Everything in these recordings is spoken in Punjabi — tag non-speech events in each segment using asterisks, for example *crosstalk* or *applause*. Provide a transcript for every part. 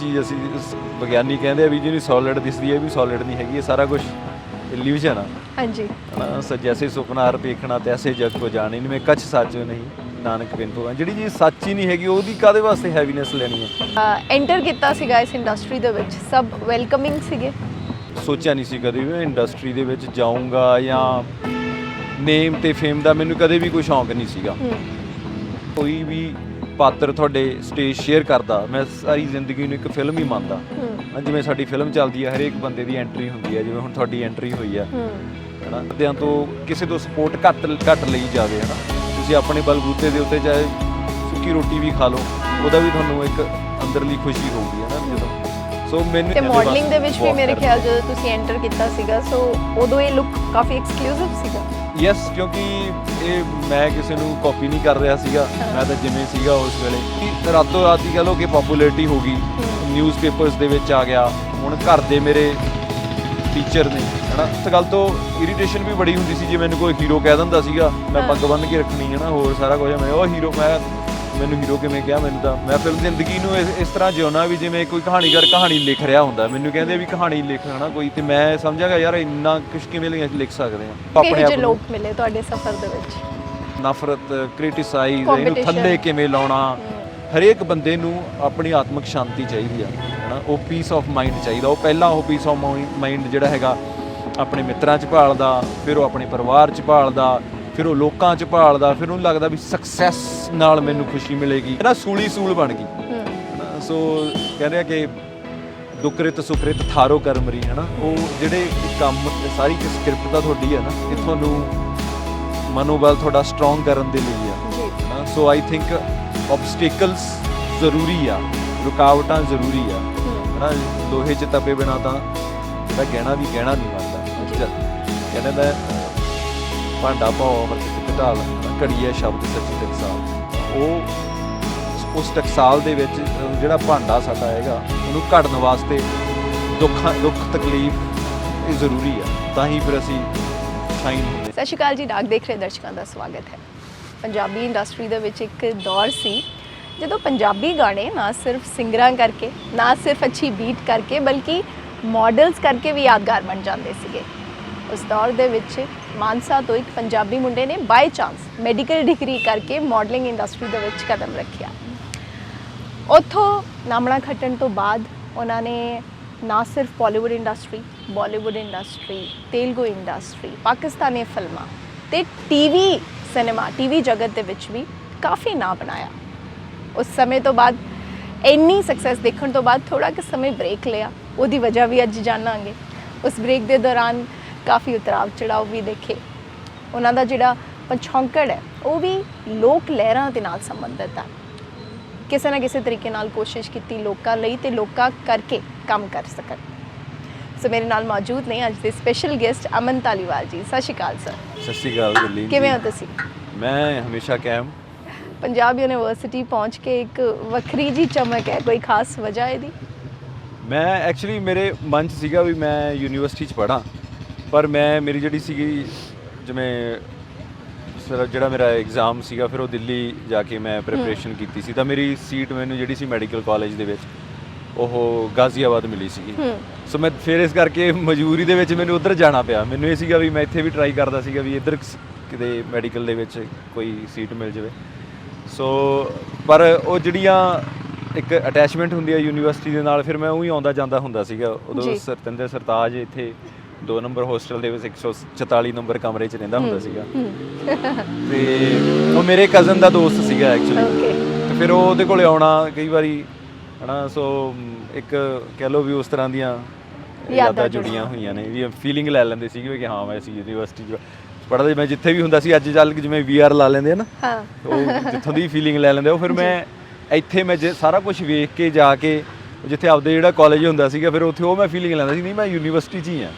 ਚੀਜ਼ ਅਸੀਂ ਸ- ਵਿਗਿਆਨੀ ਕਹਿੰਦੇ ਆ ਵੀ ਜਿਹਨੂੰ ਸੋਲਿਡ ਦਿਸਦੀ ਹੈ ਇਹ ਵੀ ਸੋਲਿਡ ਨਹੀਂ ਹੈਗੀ ਇਹ ਸਾਰਾ ਕੁਝ ਇਲੂਜਨ ਆ। ਹਾਂਜੀ। ਹਨਾ ਸੋ ਜੈਸੇ ਸੁਪਨਾ ਵੇਖਣਾ ਤੈਸੇ ਜਗ ਕੋ ਜਾਣੇ ਨਹੀਂ ਮੈਂ ਕੱਚ ਸੱਚ ਨਹੀਂ ਨਾਨਕ ਬਿਨ ਭਗਵਾਨ। ਜਿਹੜੀ ਚੀਜ਼ ਸੱਚ ਹੀ ਨਹੀਂ ਹੈਗੀ ਉਹਦੀ ਕਾਦੇ ਵਾਸਤੇ ਹੈਵੀਨੈਸ ਲੈਣੀ ਹੈ? ਐਂਟਰ ਕੀਤਾ ਸੀਗਾ ਇਸ ਇੰਡਸਟਰੀ ਦੇ ਵਿੱਚ ਸਭ ਵੈਲਕਮਿੰਗ ਸੀਗੇ? ਸੋਚਿਆ ਨਹੀਂ ਸੀ ਕਦੇ ਵੀ ਮੈਂ ਇੰਡਸਟਰੀ ਦੇ ਵਿੱਚ ਜਾਊਂਗਾ ਜਾਂ ਨੇਮ ਤੇ ਫੇਮ ਦਾ ਮੈਨੂੰ ਕਦੇ ਵੀ ਕੋਈ ਸ਼ੌਂਕ ਨਹੀਂ ਸੀਗਾ। ਹੂੰ। ਕੋਈ ਵੀ ਪਾਤਰ ਤੁਹਾਡੇ ਸਟੇਜ ਸ਼ੇਅਰ ਕਰਦਾ ਮੈਂ ਸਾਰੀ ਜ਼ਿੰਦਗੀ ਨੂੰ ਇੱਕ ਫਿਲਮ ਹੀ ਮੰਨਦਾ। ਜਿਵੇਂ ਸਾਡੀ ਫਿਲਮ ਚੱਲਦੀ ਹੈ ਹਰੇਕ ਬੰਦੇ ਦੀ ਐਂਟਰੀ ਹੁੰਦੀ ਹੈ ਜਿਵੇਂ ਹੁਣ ਤੁਹਾਡੀ ਐਂਟਰੀ ਹੋਈ ਹੈ ਹੂੰ। ਹਨਾ ਬੰਦਿਆਂ ਤੋਂ ਕਿਸੇ ਤੋਂ ਸਪੋਰਟ ਘੱਟ ਘੱਟ ਲਈ ਜਾਵੇ ਹਨਾ। ਤੁਸੀਂ ਆਪਣੇ ਬਲਬੂਤੇ ਦੇ ਉੱਤੇ ਚਾਹੇ ਸੁੱਕੀ ਰੋਟੀ ਵੀ ਖਾ ਲਓ ਉਹਦਾ ਵੀ ਤੁਹਾਨੂੰ ਇੱਕ ਅੰਦਰਲੀ ਖੁਸ਼ੀ ਹੋਊਗੀ ਹਨਾ ਜਦੋਂ। ਸੋ ਮੈਨੂੰ ਤੇ ਮਾਡਲਿੰਗ ਦੇ ਵਿੱਚ ਵੀ ਮੇਰੇ। ਖਿਆਲ ਜਦੋਂ ਤੁਸੀਂ ਐਂਟਰ ਕੀਤਾ ਸੀਗਾ ਸੋ ਉਦੋਂ ਇਹ ਲੁੱਕ ਕਾਫੀ ਐਕਸਕਲੂਸਿਵ ਸੀਗਾ। ਯੈਸ ਕਿਉਂਕਿ ਇਹ ਮੈਂ ਕਿਸੇ ਨੂੰ ਕਾਪੀ ਨਹੀਂ ਕਰ ਰਿਹਾ ਸੀਗਾ। ਮੈਂ ਤਾਂ ਜਿਵੇਂ ਸੀਗਾ ਉਸ ਵੇਲੇ। ਕਿ ਰਾਤੋਂ ਰਾਤ ਹੀ ਕਹ ਲਓ ਕਿ ਪਪੂਲੈਰਿਟੀ ਹੋ ਗਈ। ਨਿਊਜ਼ਪੇਪਰਸ ਦੇ ਵਿੱਚ ਆ ਗਿਆ। ਹੁਣ ਘਰ ਦੇ ਮੇਰੇ ਟੀਚਰ ਨੇ ਹਨਾ? ਇਸ ਗੱਲ ਤੋਂ ਇਰੀਟੇਸ਼ਨ ਵੀ ਬੜੀ ਹੁੰਦੀ ਸੀ ਜੇ ਮੈਨੂੰ ਕੋਈ ਹੀਰੋ ਕਹਿ ਦਿੰਦਾ ਸੀਗਾ ਮੈਂ। ਪੱਗ ਬੰਨ੍ਹ ਕੇ ਰੱਖਣੀ ਹੈ ਨਾ ਹੋਰ ਸਾਰਾ ਕੁਝ ਮੈਂ ਉਹ ਹੀਰੋ ਮੈਂ ਮੈਨੂੰ ਹੀਰੋ ਕਿਵੇਂ ਕਿਹਾ ਮੈਨੂੰ ਤਾਂ ਮੈਂ ਫਿਲਮ ਜ਼ਿੰਦਗੀ ਨੂੰ ਇਸ ਇਸ ਤਰ੍ਹਾਂ ਜਿਉਣਾ ਵੀ ਜਿਵੇਂ ਕੋਈ ਕਹਾਣੀਕਾਰ ਕਹਾਣੀ ਲਿਖ ਰਿਹਾ ਹੁੰਦਾ। ਮੈਨੂੰ ਕਹਿੰਦੇ ਵੀ ਕਹਾਣੀ ਲਿਖ ਹਨਾ ਕੋਈ ਤੇ ਮੈਂ ਸਮਝਾਗਾ ਯਾਰ ਇੰਨਾ ਕੁਝ ਕਿਵੇਂ ਲਿਖ ਲਿਖ ਸਕਦੇ ਆ? ਕਿਹੋ ਜਿਹੇ ਨੂੰ ਲੋਕ ਮਿਲੇ ਤੁਹਾਡੇ ਸਫ਼ਰ ਦੇ ਵਿੱਚ? ਨਫ਼ਰਤ ਕ੍ਰਿਟਿਸਾਈਜ਼ ਇਹਨੂੰ Competition. ਥੱਲੇ ਕਿਵੇਂ ਲਾਉਣਾ? ਹਰੇਕ ਬੰਦੇ ਨੂੰ ਆਪਣੀ ਆਤਮਿਕ ਸ਼ਾਂਤੀ ਚਾਹੀਦੀ ਆ ਹਨਾ? ਉਹ ਪੀਸ ਆਫ ਮਾਈਂਡ ਚਾਹੀਦਾ। ਉਹ ਪਹਿਲਾਂ ਉਹ ਪੀਸ ਆਫ ਮਾਈਂਡ ਜਿਹੜਾ ਹੈਗਾ ਆਪਣੇ ਮਿੱਤਰਾਂ 'ਚ ਭਾਲਦਾ ਫਿਰ ਉਹ ਆਪਣੇ ਪਰਿਵਾਰ 'ਚ ਭਾਲਦਾ ਫਿਰ ਉਹ ਲੋਕਾਂ 'ਚ ਭਾਲਦਾ ਫਿਰ ਉਹਨੂੰ ਲੱਗਦਾ ਵੀ ਸਕਸੈਸ ਨਾਲ ਮੈਨੂੰ ਖੁਸ਼ੀ ਮਿਲੇਗੀ। ਨਾ ਸੂਲੀ ਸੂਲ ਬਣ ਗਈ। ਸੋ ਕਹਿੰਦੇ ਆ ਕਿ ਦੁਕ੍ਰਿਤ ਸੁਕ੍ਰਿਤ ਥਾਰੋ ਕਰਮਰੀ ਹੈ ਨਾ ਉਹ ਜਿਹੜੇ ਕੰਮ ਸਾਰੀ ਸਕ੍ਰਿਪਟ ਤਾਂ ਤੁਹਾਡੀ ਹੈ ਨਾ ਇਹ ਤੁਹਾਨੂੰ ਮਨੋਬਲ ਤੁਹਾਡਾ ਸਟਰੋਂਗ ਕਰਨ ਦੇ ਲਈ ਆ। ਹਨਾ? ਸੋ ਆਈ ਥਿੰਕ ਆਬਸਟੈਕਲਸ ਜ਼ਰੂਰੀ ਆ ਰੁਕਾਵਟਾਂ ਜ਼ਰੂਰੀ ਆ। ਹੂੰ। ਹਨਾ? ਲੋਹੇ 'ਚ ਤਪੇ ਬਿਨਾ ਤਾਂ ਇਹਦਾ ਗਹਿਣਾ ਵੀ ਗਹਿਣਾ ਨਹੀਂ ਬਣਦਾ। ਕਹਿੰਦੇ ਦਾ ਭਾਂਡਾ ਪਾਓ ਅਮਰ ਕਿਤੇ ਢਾਲ ਘੜੀਏ ਸ਼ਬਦ ਸੱਚੀ ਟਕਸਾਲ। ਉਹ ਉਸ ਟਕਸਾਲ ਦੇ ਵਿੱਚ ਜਿਹੜਾ ਭਾਂਡਾ ਸਾਡਾ ਹੈਗਾ, ਉਹਨੂੰ ਘੜਨ ਵਾਸਤੇ ਦੁੱਖਾਂ, ਦੁੱਖ, ਤਕਲੀਫ ਇਹ ਜ਼ਰੂਰੀ ਆ। ਤਾਂ ਹੀ ਫਿਰ ਅਸੀਂ ਸ਼ਾਈਨ ਹੁੰਦੇ ਸਤਿ ਸ਼੍ਰੀ ਅਕਾਲ ਜੀ, ਡਾਕ ਦੇਖ ਰਹੇ ਦਰਸ਼ਕਾਂ ਦਾ ਸਵਾਗਤ ਹੈ। ਪੰਜਾਬੀ ਇੰਡਸਟਰੀ ਦੇ ਵਿੱਚ ਇੱਕ ਦੌਰ ਸੀ, ਜਦੋਂ ਪੰਜਾਬੀ ਗਾਣੇ ਨਾ ਸਿਰਫ ਸਿੰਗਰਾਂ ਕਰਕੇ, ਨਾ ਸਿਰਫ ਅੱਛੀ ਬੀਟ ਕਰਕੇ, ਬਲਕਿ ਮਾਡਲਸ ਕਰਕੇ ਵੀ ਯਾਦਗਾਰ ਬਣ ਜਾਂਦੇ ਸੀਗੇ। ਉਸ ਦੌਰ ਦੇ ਵਿੱਚ ਮਾਨਸਾ ਤੋਂ ਇੱਕ ਪੰਜਾਬੀ ਮੁੰਡੇ ਨੇ ਬਾਈ ਚਾਂਸ ਮੈਡੀਕਲ ਡਿਗਰੀ ਕਰਕੇ ਮਾਡਲਿੰਗ ਇੰਡਸਟਰੀ ਦੇ ਵਿੱਚ ਕਦਮ ਰੱਖਿਆ। ਉੱਥੋਂ ਨਾਮਣਾ ਖੱਟਣ ਤੋਂ ਬਾਅਦ ਉਹਨਾਂ ਨੇ ਨਾ ਸਿਰਫ Bollywood industry Bollywood industry Telugu industry Pakistani ਫਿਲਮਾਂ ਤੇ ਟੀਵੀ ਸਿਨੇਮਾ ਟੀਵੀ ਜਗਤ ਦੇ ਵਿੱਚ ਵੀ ਕਾਫੀ ਨਾਂ ਬਣਾਇਆ। ਉਸ ਸਮੇਂ ਤੋਂ ਬਾਅਦ ਇੰਨੀ ਸਕਸੈਸ ਦੇਖਣ ਤੋਂ ਬਾਅਦ ਥੋੜਾ ਕਿ ਸਮੇਂ ਬ੍ਰੇਕ ਲਿਆ। ਉਹਦੀ ਵਜ੍ਹਾ ਵੀ ਅੱਜ ਜਾਣਾਂਗੇ। ਉਸ ਬ੍ਰੇਕ ਦੇ ਦੌਰਾਨ ਕਾਫੀ ਉਤਰਾਵ ਚੜਾਵ ਵੀ ਦੇਖੇ। ਉਹਨਾਂ ਦਾ ਜਿਹੜਾ ਪਛੌਂਕੜ ਹੈ ਉਹ ਵੀ ਲੋਕ ਲਹਿਰਾਂ ਦੇ ਨਾਲ ਸੰਬੰਧਿਤ ਹੈ ਕਿਸੇ ਨਾ ਕਿਸੇ ਤਰੀਕੇ ਨਾਲ ਕੋਸ਼ਿਸ਼ ਕੀਤੀ ਲੋਕਾਂ ਲਈ ਤੇ ਲੋਕਾਂ ਕਰਕੇ ਕੰਮ ਕਰ ਸਕਣ। ਸੋ ਮੇਰੇ ਨਾਲ ਮੌਜੂਦ ਨੇ ਅੱਜ ਦੇ ਸਪੈਸ਼ਲ ਗੈਸਟ ਅਮਨ ਤਾਲੀਵਾਲ ਜੀ। ਸਤਿ ਸ਼੍ਰੀ ਅਕਾਲ ਸਰ। ਸਤਿ ਸ਼੍ਰੀ ਅਕਾਲ ਗੁਰਲੀਨ ਜੀ। ਕਿਵੇਂ ਹੋ ਤੁਸੀਂ? ਮੈਂ ਹਮੇਸ਼ਾ ਕਾਇਮ ਪੰਜਾਬ ਯੂਨੀਵਰਸਿਟੀ ਪਹੁੰਚ ਕੇ ਇੱਕ ਵੱਖਰੀ ਜੀ ਚਮਕ ਹੈ ਕੋਈ ਖਾਸ ਵਜ੍ਹਾ ਇਹਦੀ? ਮੈਂ ਐਕਚੁਅਲੀ ਮੇਰੇ ਮਨ 'ਚ ਸੀਗਾ ਵੀ ਮੈਂ ਯੂਨੀਵਰਸਿਟੀ 'ਚ ਪੜ੍ਹਾਂ। ਪਰ ਮੈਂ ਮੇਰੀ ਜਿਹੜੀ ਸੀਗੀ ਜਿਵੇਂ ਸਰ ਜਿਹੜਾ ਮੇਰਾ ਐਗਜ਼ਾਮ ਸੀਗਾ ਫਿਰ ਉਹ ਦਿੱਲੀ ਜਾ ਕੇ ਮੈਂ ਪ੍ਰੈਪਰੇਸ਼ਨ ਕੀਤੀ ਸੀ। ਤਾਂ ਮੇਰੀ ਸੀਟ ਮੈਨੂੰ ਜਿਹੜੀ ਸੀ ਮੈਡੀਕਲ ਕਾਲਜ ਦੇ ਵਿੱਚ ਉਹ ਗਾਜ਼ੀਆਬਾਦ ਮਿਲੀ ਸੀਗੀ। ਸੋ ਮੈਂ ਫਿਰ ਇਸ ਕਰਕੇ ਮਜਬੂਰੀ ਦੇ ਵਿੱਚ ਮੈਨੂੰ ਉੱਧਰ ਜਾਣਾ ਪਿਆ। ਮੈਨੂੰ ਇਹ ਸੀਗਾ ਵੀ ਮੈਂ ਇੱਥੇ ਵੀ ਟਰਾਈ ਕਰਦਾ ਸੀਗਾ ਵੀ ਇੱਧਰ ਕਿਤੇ ਮੈਡੀਕਲ ਦੇ ਵਿੱਚ ਕੋਈ ਸੀਟ ਮਿਲ ਜਾਵੇ। ਸੋ ਪਰ ਉਹ ਜਿਹੜੀਆਂ ਇੱਕ ਅਟੈਚਮੈਂਟ ਹੁੰਦੀ ਹੈ ਯੂਨੀਵਰਸਿਟੀ ਦੇ ਨਾਲ ਫਿਰ ਮੈਂ ਉਹੀ ਆਉਂਦਾ ਜਾਂਦਾ ਹੁੰਦਾ ਸੀਗਾ। ਉਦੋਂ। ਸਰਤਿੰਦਰ ਸਰਤਾਜ ਇੱਥੇ 2 ਨੰਬਰ ਹੋਸਟਲ ਦੇ ਵਿੱਚ 144 ਨੰਬਰ ਕਮਰੇ 'ਚ ਰਹਿੰਦਾ ਹੁੰਦਾ ਸੀਗਾ। ਤੇ ਉਹ ਮੇਰੇ ਕਜ਼ਨ ਦਾ ਦੋਸਤ ਸੀਗਾ ਐਕਚੁਅਲੀ ਤੇ ਫਿਰ ਉਹ ਉਹਦੇ ਕੋਲੇ ਆਉਣਾ ਕਈ ਵਾਰੀ ਹਨਾ ਸੋ ਇੱਕ ਕਹਿ ਲਓ ਵੀ ਉਸ ਤਰ੍ਹਾਂ ਦੀਆਂ ਯਾਦਾਂ ਜੁੜੀਆਂ। ਹੋਈਆਂ ਨੇ ਵੀ ਫੀਲਿੰਗ ਲੈ ਲੈਂਦੇ ਸੀਗੇ ਕਿ ਹਾਂ ਮੈਂ ਅਸੀਂ ਯੂਨੀਵਰਸਿਟੀ ਚ ਪੜ੍ਹਦੇ ਮੈਂ ਜਿੱਥੇ ਵੀ ਹੁੰਦਾ ਸੀ ਅੱਜ ਚੱਲ ਜਿਵੇਂ ਵੀਆਰ ਲਾ ਲੈਂਦੇ ਆ ਨਾ ਹਾਂ। ਉਹ ਜਿੱਥੋਂ ਦੀ ਫੀਲਿੰਗ ਲੈ ਲੈਂਦੇ ਉਹ ਫਿਰ ਮੈਂ ਇੱਥੇ ਮੈਂ ਸਾਰਾ ਕੁਝ ਵੇਖ ਕੇ ਜਾ ਕੇ ਜਿੱਥੇ ਆਪਦੇ ਜਿਹੜਾ ਕਾਲਜ ਹੁੰਦਾ ਸੀਗਾ ਫਿਰ ਉੱਥੇ ਉਹ ਮੈਂ ਫੀਲਿੰਗ ਲੈਂਦਾ ਸੀ ਨਹੀਂ ਮੈਂ ਯੂਨੀਵਰਸਿਟੀ 'ਚ ਹੀ ਆ।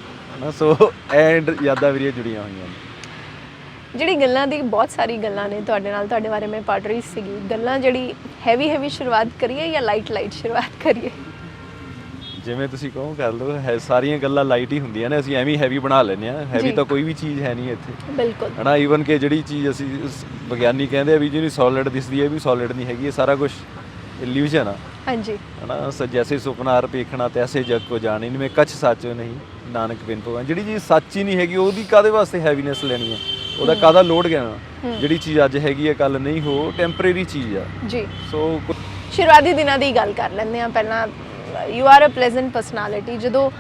ਹਨਾ ਸੋ ਐਂਡ ਯਾਦਾਂ ਮੇਰੀਆਂ ਜੁੜੀਆਂ ਹੋਈਆਂ ਨੇ। ਜਿਹੜੀ ਗੱਲਾਂ ਦੀ ਬਹੁਤ ਸਾਰੀ ਗੱਲਾਂ ਨੇ ਤੁਹਾਡੇ ਨਾਲ ਤੁਹਾਡੇ ਬਾਰੇ ਮੈਂ ਪੜ੍ਹ ਰਹੀ ਸੀਗੀ। ਗੱਲਾਂ ਜਿਹੜੀ ਹੈਵੀ ਹੈਵੀ ਸ਼ੁਰੂਆਤ ਕਰੀਏ ਜਾਂ ਲਾਈਟ ਲਾਈਟ ਸ਼ੁਰੂਆਤ ਕਰੀਏ? ਜਿਵੇਂ ਤੁਸੀਂ ਕਹੋ ਕਰ ਲਓ। ਹੈ ਸਾਰੀਆਂ ਗੱਲਾਂ ਲਾਈਟ ਹੀ ਹੁੰਦੀਆਂ ਨੇ ਅਸੀਂ ਐਵੇਂ ਹੈਵੀ ਬਣਾ ਲੈਂਦੇ ਆ ਹੈਵੀ ਜੀ। ਤਾਂ ਕੋਈ ਵੀ ਚੀਜ਼ ਹੈ ਨਹੀਂ ਇੱਥੇ। ਬਿਲਕੁਲ। ਹਨਾ ਈਵਨ ਕਿ ਜਿਹੜੀ ਚੀਜ਼ ਅਸੀਂ ਸ- ਵਿਗਿਆਨੀ ਕਹਿੰਦੇ ਆ ਵੀ ਜਿਹਨੂੰ ਸੋਲਿਡ ਦਿਸਦੀ ਹੈ ਇਹ ਵੀ ਸੋਲਿਡ ਨਹੀਂ ਹੈਗੀ ਇਹ ਸਾਰਾ ਕੁਝ ਇਲੂਜਨ ਆ। ਹਾਂਜੀ। ਹਨਾ ਸ ਜੈਸੇ ਸੁਪਨਾਰ ਵੇਖਣਾ ਤੈਸੇ ਜਗ ਕੋ ਜਾਣੇ ਨਹੀਂ ਮੈਂ ਕੱਛ ਸਾਚੋ ਨਹੀਂ। ਨਾਨਕ ਬਿਨ ਪਵਾਂ ਜਿਹੜੀ ਚੀਜ਼ ਸੱਚ ਹੀ ਨਹੀਂ ਹੈਗੀ ਉਹਦੀ ਕਾਦੇ ਵਾਸਤੇ ਹੈਵੀਨੈਸ ਲੈਣੀ ਹੈ? ਉਹਦਾ ਕਾਦਾ ਲੋਡ ਹੂੰ। ਜਿਹੜੀ ਚੀਜ਼ ਅੱਜ ਹੈਗੀ ਹੈ ਕੱਲ ਨਹੀਂ ਹੋ ਟੈਂਪਰੇਰੀ ਚੀਜ਼ ਆ। ਜੀ। ਸੋ ਸ਼ੁਰੂਆਤੀ ਦਿਨਾਂ ਦੀ ਗੱਲ ਕਰ ਲੈਂਦੇ ਆ ਪਹਿਲਾਂ you are a pleasant personality ਜਦੋਂ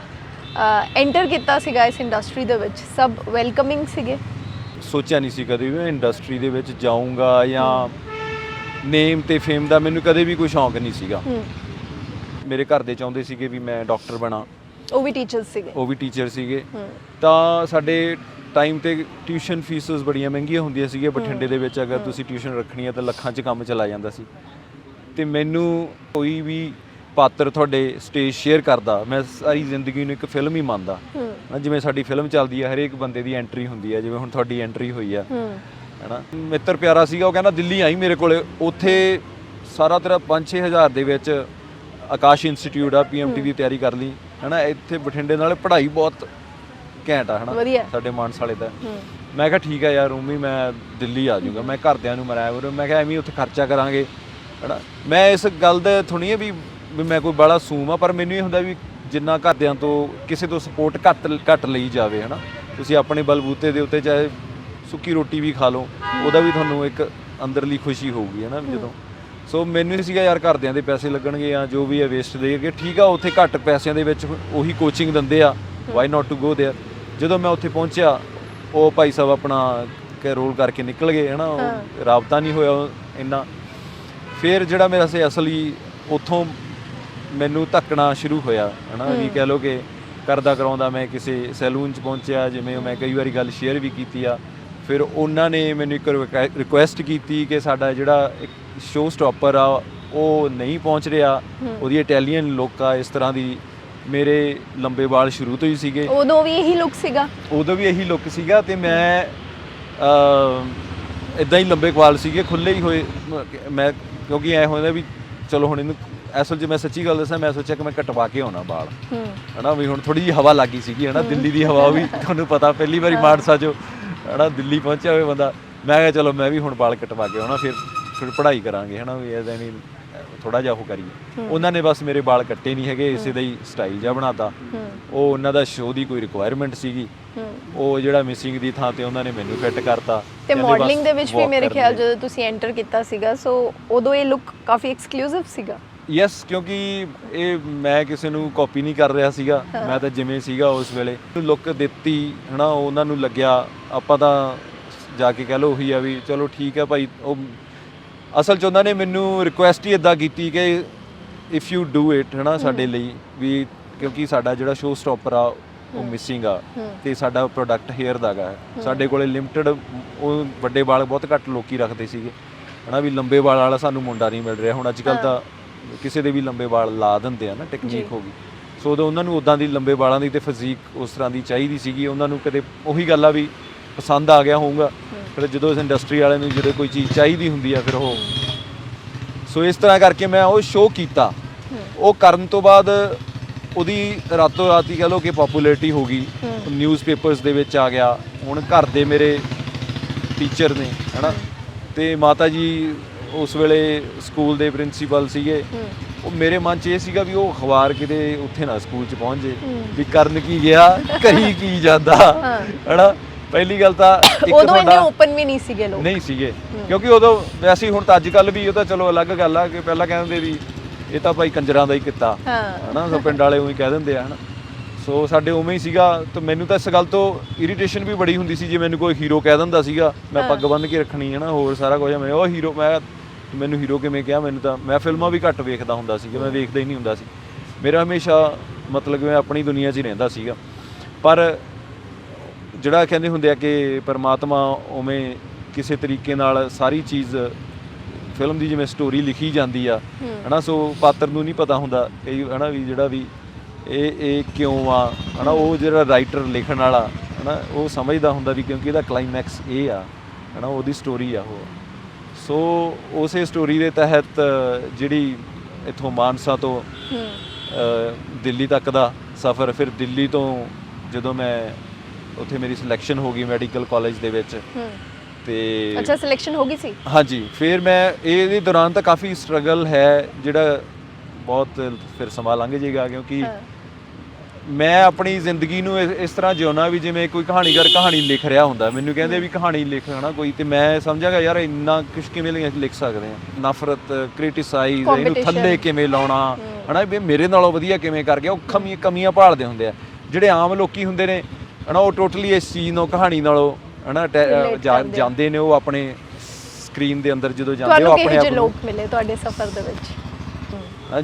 ਐਂਟਰ ਕੀਤਾ ਸੀਗਾ ਇਸ ਇੰਡਸਟਰੀ ਦੇ ਵਿੱਚ ਸਭ ਵੈਲਕਮਿੰਗ ਸੀਗੇ? ਸੋਚਿਆ ਨਹੀਂ ਸੀ ਕਦੇ ਵੀ ਮੈਂ ਇੰਡਸਟਰੀ ਦੇ ਵਿੱਚ ਜਾਊਂਗਾ ਜਾਂ ਨੇਮ ਤੇ ਫੇਮ ਦਾ ਮੈਨੂੰ ਕਦੇ ਵੀ ਕੋਈ ਸ਼ੌਂਕ ਨਹੀਂ ਸੀਗਾ। ਮੇਰੇ ਘਰ ਦੇ ਚਾਹੁੰਦੇ ਸੀਗੇ ਵੀ ਮੈਂ ਡਾਕਟਰ ਬਣਾ। ਉਹ ਵੀ ਟੀਚਰਸ ਸੀਗੇ। ਉਹ ਵੀ ਟੀਚਰ ਸੀਗੇ। ਤਾਂ ਸਾਡੇ ਟਾਈਮ ਤੇ ਟਿਊਸ਼ਨ ਫੀਸਸ ਬੜੀਆਂ ਮਹਿੰਗੀਆਂ ਹੁੰਦੀਆਂ ਸੀਗੀਆਂ ਬਠਿੰਡੇ ਦੇ ਵਿੱਚ ਅਗਰ ਤੁਸੀਂ ਟਿਊਸ਼ਨ ਰੱਖਣੀ ਹੈ ਤਾਂ ਲੱਖਾਂ 'ਚ ਕੰਮ ਚਲਾ ਜਾਂਦਾ ਸੀ। ਤੇ ਮੈਨੂੰ ਕੋਈ ਵੀ ਪਾਤਰ ਤੁਹਾਡੇ ਸਟੇਜ ਸ਼ੇਅਰ ਕਰਦਾ ਮੈਂ ਸਾਰੀ ਜ਼ਿੰਦਗੀ ਨੂੰ ਇੱਕ ਫਿਲਮ ਹੀ ਮੰਨਦਾ। ਹੂੰ। ਨਾ ਜਿਵੇਂ ਸਾਡੀ ਫਿਲਮ ਚੱਲਦੀ ਹੈ ਹਰੇਕ ਬੰਦੇ ਦੀ ਐਂਟਰੀ ਹੁੰਦੀ ਹੈ ਜਿਵੇਂ ਹੁਣ ਤੁਹਾਡੀ ਐਂਟਰੀ ਹੋਈ ਆ। ਹੂੰ। ਹੈਨਾ ਮਿੱਤਰ ਪਿਆਰਾ ਸੀਗਾ ਉਹ ਕਹਿੰਦਾ ਦਿੱਲੀ ਆਈ ਮੇਰੇ ਕੋਲੇ। ਉੱਥੇ ਸਾਰਾ ਤੇਰਾ 5-6 ਹਜ਼ਾਰ ਦੇ ਵਿੱਚ ਆਕਾਸ਼ ਇੰਸਟੀਚਿਊਟ ਆ ਪੀਐਮਟੀ ਦੀ ਤਿਆਰੀ ਕਰ ਲਈ। ਹੈਨਾ ਇੱਥੇ ਬਠਿੰਡੇ ਨਾਲ ਪੜ੍ਹਾਈ ਬਹੁਤ ਘੈਂਟ ਆ ਹੈਨਾ ਵਧੀਆ। ਸਾਡੇ ਮਾਨਸ ਵਾਲੇ ਦਾ ਹੂੰ। ਮੈਂ ਕਿਹਾ ਠੀਕ ਹੈ ਯਾਰ ਉਮੀ ਮੈਂ ਦਿੱਲੀ ਆ ਜਾਊਗਾ ਮੈਂ ਘਰਦਿਆਂ ਨੂੰ ਮਰਾਇਆ ਉਹ ਮੈਂ ਕਿਹਾ ਐਵੇਂ ਹੀ ਉੱਥੇ ਖਰਚਾ ਕਰਾਂਗੇ। ਹੈਨਾ ਮੈਂ ਇਸ ਗੱਲ ਦਾ ਥੋੜੀ ਹੈ ਵੀ ਵੀ ਮੈਂ ਕੋਈ ਬੜਾ ਸੂਮ ਆ ਪਰ ਮੈਨੂੰ ਇਹ ਹੁੰਦਾ ਵੀ ਜਿੰਨਾ ਘਰਦਿਆਂ ਤੋਂ ਕਿਸੇ ਤੋਂ ਸਪੋਰਟ ਘੱਟ ਘੱਟ ਲਈ ਜਾਵੇ ਹੈਨਾ। ਤੁਸੀਂ ਆਪਣੇ ਬਲਬੂਤੇ ਦੇ ਉੱਤੇ ਚਾਹੇ ਸੁੱਕੀ ਰੋਟੀ ਵੀ ਖਾ ਲਓ ਉਹਦਾ ਵੀ ਤੁਹਾਨੂੰ ਇੱਕ ਅੰਦਰਲੀ ਖੁਸ਼ੀ ਹੋਊਗੀ ਹੈਨਾ ਵੀ ਜਦੋਂ। ਸੋ ਮੈਨੂੰ ਇਹ ਸੀਗਾ ਯਾਰ ਘਰਦਿਆਂ ਦੇ ਪੈਸੇ ਲੱਗਣਗੇ ਜਾਂ ਜੋ ਵੀ ਹੈ ਵੇਸਟ ਦੇਗੇ ਠੀਕ ਆ ਉੱਥੇ ਘੱਟ ਪੈਸਿਆਂ ਦੇ ਵਿੱਚ ਉਹੀ ਕੋਚਿੰਗ ਦਿੰਦੇ ਆ why not to go there ਜਦੋਂ ਮੈਂ ਉੱਥੇ ਪਹੁੰਚਿਆ ਉਹ ਭਾਈ ਸਾਹਿਬ ਆਪਣਾ ਕਿ ਰੋਲ ਕਰਕੇ ਨਿਕਲ ਗਏ ਹਨਾ ਉਹ ਰਾਬਤਾ ਨਹੀਂ ਹੋਇਆ ਉਹ ਇੰਨਾ ਫਿਰ ਜਿਹੜਾ ਮੇਰਾ ਸੇ ਅਸਲੀ ਉੱਥੋਂ ਮੈਨੂੰ ਧੱਕਣਾ ਸ਼ੁਰੂ ਹੋਇਆ ਹਨਾ ਵੀ ਕਹਿ ਲੋ ਕਿ ਕਰਦਾ ਕਰਾਉਂਦਾ ਮੈਂ ਕਿਸੇ ਸੈਲੂਨ 'ਚ ਪਹੁੰਚਿਆ ਜਿਵੇਂ ਮੈਂ ਕਈ ਵਾਰੀ ਗੱਲ ਸ਼ੇਅਰ ਵੀ ਕੀਤੀ ਆ ਫਿਰ ਉਹਨਾਂ ਨੇ ਮੈਨੂੰ ਇੱਕ ਰਿਕੁਐਸਟ ਕੀਤੀ ਕਿ ਸਾਡਾ ਜਿਹੜਾ ਇੱਕ ਸ਼ੋਅ ਸਟਾਪਰ ਆ ਉਹ ਨਹੀਂ ਪਹੁੰਚ ਰਿਹਾ। ਉਹਦੀ ਇਟਾਲੀਅਨ ਲੋਕ ਆ ਇਸ ਤਰ੍ਹਾਂ ਦੀ ਮੇਰੇ ਲੰਬੇ ਵਾਲ ਸ਼ੁਰੂ ਤੋਂ ਹੀ ਸੀਗੇ। ਉਦੋਂ ਵੀ ਇਹੀ ਲੁੱਕ ਸੀਗਾ? ਉਦੋਂ ਵੀ ਇਹੀ ਲੁੱਕ ਸੀਗਾ ਤੇ ਮੈਂ ਅ ਇਦਾਂ ਹੀ ਲੰਬੇ ਵਾਲ ਸੀਗੇ ਖੁੱਲੇ ਹੀ ਹੋਏ। ਮ- ਕਿਉਂਕਿ ਐ ਹੋਇਆ ਵੀ ਚਲੋ ਹੁਣ ਇਹਨੂੰ ਅਸਲ 'ਚ ਮੈਂ ਸੱਚੀ ਗੱਲ ਦੱਸਾਂ ਮੈਂ ਸੋਚਿਆ ਕਿ ਮੈਂ ਕਟਵਾ ਕੇ ਆਉਣਾ ਵਾਲ। ਹੂੰ। ਹਨਾ ਵੀ ਹੁਣ ਥੋੜੀ ਜਿਹੀ ਹਵਾ ਲੱਗੀ ਸੀਗੀ ਹਨਾ ਦਿੱਲੀ ਦੀ ਹਵਾ ਵੀ ਤੁਹਾਨੂੰ ਪਤਾ ਪਹਿਲੀ ਵਾਰੀ ਮਾਨਸਾ 'ਚ। ਹਨਾ ਦਿੱਲੀ ਪਹੁੰਚਿਆ ਹੋਵੇ ਬੰਦਾ। ਮੈਂ ਕਿਹਾ ਚਲੋ ਮੈਂ ਵੀ ਹੁਣ ਵਾਲ ਕਟਵਾ ਕੇ ਆਉਣਾ ਫਿਰ ਫਿਰ ਪੜ੍ਹਾਈ ਕਰਾਂਗੇ ਹਨਾ ਵੀ ਐਦਾਂ ਨਹੀਂ ਥੋੜਾ ਜਿਹਾ ਉਹ ਕਰੀਏ। ਉਹਨਾਂ ਨੇ ਬਸ ਮੇਰੇ ਵਾਲ ਕੱਟੇ ਨਹੀਂ ਹੈਗੇ ਇਸੇ ਦਾ ਹੀ ਸਟਾਈਲ ਜਿਹਾ ਬਣਾਤਾ। ਉਹ ਉਹਨਾਂ ਦਾ ਸ਼ੋਅ ਦੀ ਕੋਈ ਰਿਕੁਆਇਰਮੈਂਟ ਸੀਗੀ। ਉਹ ਜਿਹੜਾ ਮਿਸਿੰਗ ਦੀ ਥਾਂ ਤੇ ਉਹਨਾਂ ਨੇ ਮੈਨੂੰ ਫਿੱਟ ਕਰਤਾ। ਤੇ ਮਾਡਲਿੰਗ ਦੇ ਵਿੱਚ ਵੀ ਮੇਰੇ ਖਿਆਲ। ਜਦੋਂ ਤੁਸੀਂ ਐਂਟਰ ਕੀਤਾ ਸੀਗਾ ਸੋ ਉਦੋਂ ਇਹ ਲੁੱਕ ਕਾਫੀ ਐਕਸਕਲੂਸਿਵ ਸੀਗਾ? ਯੈਸ ਕਿਉਂਕਿ ਇਹ ਮੈਂ ਕਿਸੇ ਨੂੰ ਕਾਪੀ ਨਹੀਂ ਕਰ ਰਿਹਾ ਸੀਗਾ। ਮੈਂ ਤਾਂ ਜਿਵੇਂ ਸੀਗਾ ਉਸ ਵੇਲੇ। ਲੁੱਕ ਦਿੱਤੀ ਹਨਾ ਉਹਨਾਂ ਨੂੰ ਲੱਗਿਆ। ਆਪਾਂ ਤਾਂ ਜਾ ਕੇ ਕਹਿ ਲਓ ਉਹੀ ਆ ਵੀ ਚਲੋ ਠੀਕ ਹੈ ਭਾਈ ਉਹ ਅਸਲ ਚ ਉਹਨਾਂ ਨੇ ਮੈਨੂੰ ਰਿਕੁਐਸਟ ਹੀ ਇਦਾਂ ਕੀਤੀ ਕਿ ਇਫ ਯੂ ਡੂ ਇਟ ਹਨਾ ਸਾਡੇ ਲਈ। ਵੀ ਕਿਉਂਕਿ ਸਾਡਾ ਜਿਹੜਾ ਸ਼ੋਅ ਸਟਾਪਰ ਆ ਉਹ ਮਿਸਿੰਗ ਆ। ਤੇ ਸਾਡਾ ਪ੍ਰੋਡਕਟ ਹੇਅਰ ਦਾਗਾ ਹੈ। ਸਾਡੇ ਕੋਲੇ ਲਿਮਟਿਡ ਉਹ ਵੱਡੇ ਵਾਲ ਬਹੁਤ ਘੱਟ ਲੋਕੀ ਰੱਖਦੇ ਸੀਗੇ। ਹਨਾ ਵੀ ਲੰਬੇ ਵਾਲ ਵਾਲਾ ਸਾਨੂੰ ਮੁੰਡਾ ਨਹੀਂ ਮਿਲ ਰਿਹਾ। ਹੁਣ ਅੱਜ ਕੱਲ ਤਾਂ ਕਿਸੇ ਦੇ ਵੀ ਲੰਬੇ ਵਾਲ ਲਾ ਦਿੰਦੇ ਆ ਨਾ ਟੈਕਨੀਕ ਹੋ ਗਈ। ਸੋ ਉਦੋਂ ਉਹਨਾਂ ਨੂੰ ਉਦਾਂ ਦੀ ਲੰਬੇ ਵਾਲਾਂ ਦੀ ਤੇ ਫਿਜ਼ੀਕ ਉਸ ਤਰ੍ਹਾਂ ਦੀ ਚਾਹੀਦੀ ਸੀਗੀ। ਉਹਨਾਂ ਨੂੰ ਕਦੇ ਉਹੀ ਗੱਲ ਆ ਵੀ ਪਸੰਦ ਆ ਗਿਆ ਹੋਊਗਾ। ਫਿਰ ਜਦੋਂ ਇਸ ਇੰਡਸਟਰੀ ਵਾਲਿਆਂ ਨੂੰ ਜਦੋਂ ਕੋਈ ਚੀਜ਼ ਚਾਹੀਦੀ ਹੁੰਦੀ ਆ ਫਿਰ ਉਹ ਸੋ ਇਸ ਤਰ੍ਹਾਂ ਕਰਕੇ ਮੈਂ ਉਹ ਸ਼ੋਅ ਕੀਤਾ। ਉਹ ਕਰਨ ਤੋਂ ਬਾਅਦ ਉਹਦੀ ਰਾਤੋਂ ਰਾਤ ਹੀ ਕਹ ਲਓ ਕਿ ਪਪੂਲੈਰਿਟੀ ਹੋ ਗਈ। ਨਿਊਜ਼ਪੇਪਰਸ ਦੇ ਵਿੱਚ ਆ ਗਿਆ। ਹੁਣ ਘਰ ਦੇ ਮੇਰੇ ਟੀਚਰ ਨੇ ਹਨਾ? ਤੇ ਮਾਤਾ ਜੀ ਉਸ ਵੇਲੇ ਸਕੂਲ ਦੇ ਪ੍ਰਿੰਸੀਪਲ ਸੀਗੇ। ਉਹ ਮੇਰੇ ਮਨ 'ਚ ਇਹ ਸੀਗਾ ਵੀ ਉਹ ਅਖਬਾਰ ਕਿਤੇ ਉੱਥੇ ਨਾ ਸਕੂਲ 'ਚ ਪਹੁੰਚ ਜੇ। ਵੀ ਕਰਨ ਕੀ ਗਿਆ ਕਹੀ ਕੀ ਜਾਂਦਾ। ਹਨਾ? ਪਹਿਲੀ ਗੱਲ ਤਾਂ ਇੱਕ ਉਦੋਂ ਇੰਨੇ ਓਪਨ ਵੀ ਨਹੀਂ ਸੀਗੇ ਲੋਕ। ਨਹੀਂ ਸੀਗੇ। ਕਿਉਂਕਿ ਉਦੋਂ ਵੈਸੇ ਹੁਣ ਤਾਂ ਅੱਜ ਕੱਲ ਵੀ ਉਹ ਤਾਂ ਚਲੋ ਅਲੱਗ ਗੱਲ ਆ ਕਿ ਪਹਿਲਾਂ ਕਹਿੰਦੇ ਵੀ ਇਹ ਤਾਂ ਭਾਈ ਕੰਜਰਾਂ ਦਾ ਹੀ ਕਿੱਤਾ। ਹਨਾ? ਸੋ ਪਿੰਡ ਵਾਲੇ ਉਹੀ ਕਹਿ ਦਿੰਦੇ ਆ ਹਨਾ? ਸੋ ਸਾਡੇ ਉਵੇਂ ਹੀ ਸੀਗਾ ਤੇ ਮੈਨੂੰ ਤਾਂ ਇਸ ਗੱਲ ਤੋਂ ਇਰੀਟੇਸ਼ਨ ਵੀ ਬੜੀ ਹੁੰਦੀ ਸੀ ਜੇ ਮੈਨੂੰ ਕੋਈ ਹੀਰੋ ਕਹਿ ਦਿੰਦਾ ਸੀਗਾ ਮੈਂ ਪੱਗ ਬੰਨ੍ਹ ਕੇ ਰੱਖਣੀ ਹੈ ਨਾ ਹੋਰ ਸਾਰਾ ਕੁਝ ਮੈਂ ਉਹ ਹੀਰੋ ਮੈਂ ਮੈਨੂੰ ਹੀਰੋ ਕਿਵੇਂ ਕਿਹਾ ਮੈਨੂੰ ਤਾਂ ਮੈਂ ਫਿਲਮਾਂ ਵੀ ਘੱਟ ਵੇਖਦਾ ਹੁੰਦਾ ਸੀ ਮੈਂ ਵੇਖਦਾ ਹੀ ਨਹੀਂ ਹੁੰਦਾ ਸੀ। ਮੇਰਾ ਹਮੇਸ਼ਾ ਮਤਲਬ ਕਿ ਮੈਂ ਆਪਣੀ ਦੁਨੀਆ 'ਚ ਹੀ ਰਹਿੰਦਾ ਸੀਗਾ। ਪਰ ਜਿਹੜਾ ਕਹਿੰਦੇ ਹੁੰਦੇ ਆ ਕਿ ਪਰਮਾਤਮਾ ਉਵੇਂ ਕਿਸੇ ਤਰੀਕੇ ਨਾਲ ਸਾਰੀ ਚੀਜ਼ ਫਿਲਮ ਦੀ ਜਿਵੇਂ ਸਟੋਰੀ ਲਿਖੀ ਜਾਂਦੀ ਆ ਹਨਾ ਸੋ ਪਾਤਰ ਨੂੰ ਨਹੀਂ ਪਤਾ ਹੁੰਦਾ ਕਈ ਹਨਾ ਵੀ ਜਿਹੜਾ ਵੀ ਇਹ ਇਹ ਕਿਉਂ ਆ ਹਨਾ ਉਹ ਜਿਹੜਾ ਰਾਈਟਰ ਲਿਖਣ ਵਾਲਾ ਹਨਾ ਉਹ ਸਮਝਦਾ ਹੁੰਦਾ ਵੀ ਕਿਉਂਕਿ ਇਹਦਾ ਕਲਾਈਮੈਕਸ ਇਹ ਆ ਹਨਾ ਉਹਦੀ ਸਟੋਰੀ ਆ ਉਹ। ਸੋ ਉਸੇ ਸਟੋਰੀ ਦੇ ਤਹਿਤ ਜਿਹੜੀ ਇਥੋਂ ਮਾਨਸਾ ਤੋਂ ਦਿੱਲੀ ਤੱਕ ਦਾ ਸਫ਼ਰ ਫਿਰ ਦਿੱਲੀ ਤੋਂ ਜਦੋਂ ਮੈਂ ਉੱਥੇ ਮੇਰੀ ਸਿਲੈਕਸ਼ਨ ਹੋ ਗਈ ਮੈਡੀਕਲ ਕਾਲਜ ਦੇ ਵਿੱਚ ਤੇ ਅੱਛਾ ਸਿਲੈਕਸ਼ਨ ਹੋ ਗਈ ਸੀ? ਹਾਂਜੀ ਫਿਰ ਮੈਂ ਇਹਦੇ ਦੌਰਾਨ ਤਾਂ ਕਾਫੀ ਸਟਰਗਲ ਹੈ ਜਿਹੜਾ ਬਹੁਤ ਫਿਰ ਸਮਾਂ ਲੰਘ ਜਾਏਗਾ ਕਿਉਂਕਿ ਮੈਂ ਆਪਣੀ ਜ਼ਿੰਦਗੀ ਨੂੰ ਇਸ- ਇਸ ਤਰ੍ਹਾਂ ਜਿਉਣਾ ਵੀ ਜਿਵੇਂ ਕੋਈ ਕਹਾਣੀਕਾਰ ਕਹਾਣੀ ਲਿਖ ਰਿਹਾ ਹੁੰਦਾ ਮੈਨੂੰ ਕਹਿੰਦੇ ਵੀ ਕਹਾਣੀ ਲਿਖ ਹਨਾ ਕੋਈ ਤੇ ਮੈਂ ਸਮਝਾਗਾ ਯਾਰ ਇੰਨਾ ਕੁਝ ਕਿਵੇਂ ਲਿਖ- ਲਿਖ ਸਕਦੇ ਆ? ਨਫ਼ਰਤ ਕ੍ਰਿਟਿਸਾਈਜ਼ ਇਹਨੂੰ Competition। ਥੱਲੇ ਕਿਵੇਂ ਲਾਉਣਾ? ਹਨਾ ਵੀ ਮੇਰੇ ਨਾਲੋਂ ਵਧੀਆ ਕਿਵੇਂ ਕਰ ਗਿਆ? ਉਹ ਕਮੀਆਂ ਕਮੀਆਂ ਭਾਲਦੇ ਹੁੰਦੇ ਆ। ਜਿਹੜੇ ਆਮ ਲੋਕੀ ਹੁੰਦੇ ਨੇ ਹਨਾ ਉਹ ਟੋਟਲੀ ਇਸ ਚੀਜ਼ ਨੂੰ ਕਹਾਣੀ ਨਾਲੋਂ ਹਨਾ ਟੈ- Relate ਜਾ- ਕਰਦੇ ਆ। ਜਾਂਦੇ ਨੇ ਉਹ ਆਪਣੇ ਸਕਰੀਨ ਦੇ ਅੰਦਰ ਜਦੋਂ ਜਾਂਦੇ ਉਹ ਤੁਹਾਨੂੰ ਆਪਣੇ ਕਿਹੋ ਆਪ ਜਿਹੇ ਨੂੰ। ਲੋਕ ਮਿਲੇ ਤੁਹਾਡੇ ਸਫ਼ਰ ਦੇ ਵਿੱਚ?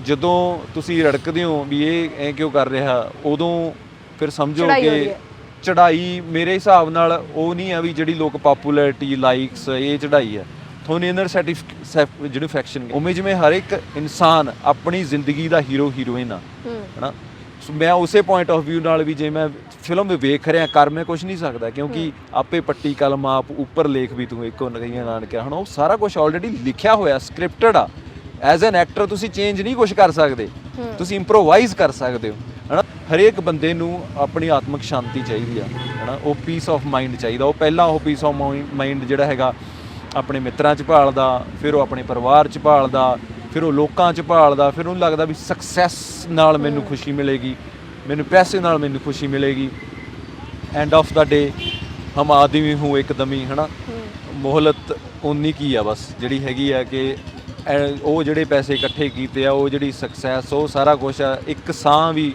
ਜਦੋਂ ਤੁਸੀਂ ਰੜਕਦੇ ਹੋ ਵੀ ਇਹ ਐ ਕਿਉਂ ਕਰ ਰਿਹਾ ਉਦੋਂ ਫਿਰ ਸਮਝੋ ਚੜ੍ਹਾਈ ਹੋ ਰਹੀ ਕਿ ਹੈ। ਚੜਾਈ ਮੇਰੇ ਹਿਸਾਬ ਨਾਲ ਉਹ ਨਹੀਂ ਆ ਵੀ ਜਿਹੜੀ ਲੋਕ ਪਪੂਲੈਰਿਟੀ ਲਾਈਕਸ ਇਹ ਚੜਾਈ ਹੈ। ਤੁਹਾਨੂੰ ਇਨਰ ਸੈਟੀਸਫੈਕਸ਼ਨ ਜਿਹੜੀ ਫੈਕਸ਼ਨ ਉਵੇਂ ਜਿਵੇਂ ਹਰ ਇੱਕ ਇਨਸਾਨ ਆਪਣੀ ਜ਼ਿੰਦਗੀ ਦਾ ਹੀਰੋ ਹੀਰੋਇਨ ਆ ਹਮ, ਹਨਾ? ਸੋ ਮੈਂ ਉਸੇ ਪੁਆਇੰਟ ਆਫ View ਨਾਲ ਵੀ ਜੇ ਮੈਂ ਫਿਲਮ ਵੇਖ ਰਿਹਾ ਕਰ ਮੈਂ ਕੁਝ ਨਹੀਂ ਸਕਦਾ ਕਿਉਂਕਿ ਆਪੇ ਪੱਟੀ ਕਲਮ ਆਪ ਉੱਪਰ ਲੇਖ ਵੀ ਤੂੰ ਇੱਕੋ ਨਗਈਆਂ ਨਾਨਕਿਆ ਹਨਾ? ਉਹ ਸਾਰਾ ਕੁਝ ਆਲਰੇਡੀ ਲਿਖਿਆ ਹੋਇਆ ਸਕ੍ਰਿਪਟਡ ਆ। ਐਜ਼ ਐਨ ਐਕਟਰ ਤੁਸੀਂ ਚੇਂਜ ਨਹੀਂ ਕੁਝ ਕਰ ਸਕਦੇ। ਤੁਸੀਂ ਇੰਪਰੋਵਾਈਜ਼ ਕਰ ਸਕਦੇ ਹੋ। ਹਨਾ? ਹਰੇਕ ਬੰਦੇ ਨੂੰ ਆਪਣੀ ਆਤਮਿਕ ਸ਼ਾਂਤੀ ਚਾਹੀਦੀ ਆ ਹਨਾ? ਉਹ ਪੀਸ ਆਫ ਮਾਈਂਡ ਚਾਹੀਦਾ। ਉਹ ਪਹਿਲਾਂ ਉਹ ਪੀਸ ਆਫ ਮਾਈਂਡ ਜਿਹੜਾ ਹੈਗਾ ਆਪਣੇ ਮਿੱਤਰਾਂ 'ਚ ਭਾਲਦਾ ਫਿਰ ਉਹ ਆਪਣੇ ਪਰਿਵਾਰ 'ਚ ਭਾਲਦਾ ਫਿਰ ਉਹ ਲੋਕਾਂ 'ਚ ਭਾਲਦਾ ਫਿਰ ਉਹਨੂੰ ਲੱਗਦਾ ਵੀ ਸਕਸੈਸ ਨਾਲ ਮੈਨੂੰ ਖੁਸ਼ੀ ਮਿਲੇਗੀ ਮੈਨੂੰ ਪੈਸੇ ਨਾਲ ਮੈਨੂੰ ਖੁਸ਼ੀ ਮਿਲੇਗੀ। ਐਂਡ ਆਫ ਦਾ ਡੇ ਹਮ ਆਦਮੀ ਹੂੰ ਇੱਕਦਮੀ ਹਨਾ? ਮੋਹਲਤ ਉਨੀ ਕੀ ਆ ਬਸ ਜਿਹੜੀ ਹੈਗੀ ਆ ਕਿ ਉਹ ਜਿਹੜੇ ਪੈਸੇ ਇਕੱਠੇ ਕੀਤੇ ਆ ਉਹ ਜਿਹੜੀ ਸਕਸੈਸ ਉਹ ਸਾਰਾ ਕੁਝ ਆ ਇੱਕ ਸਾਹ ਵੀ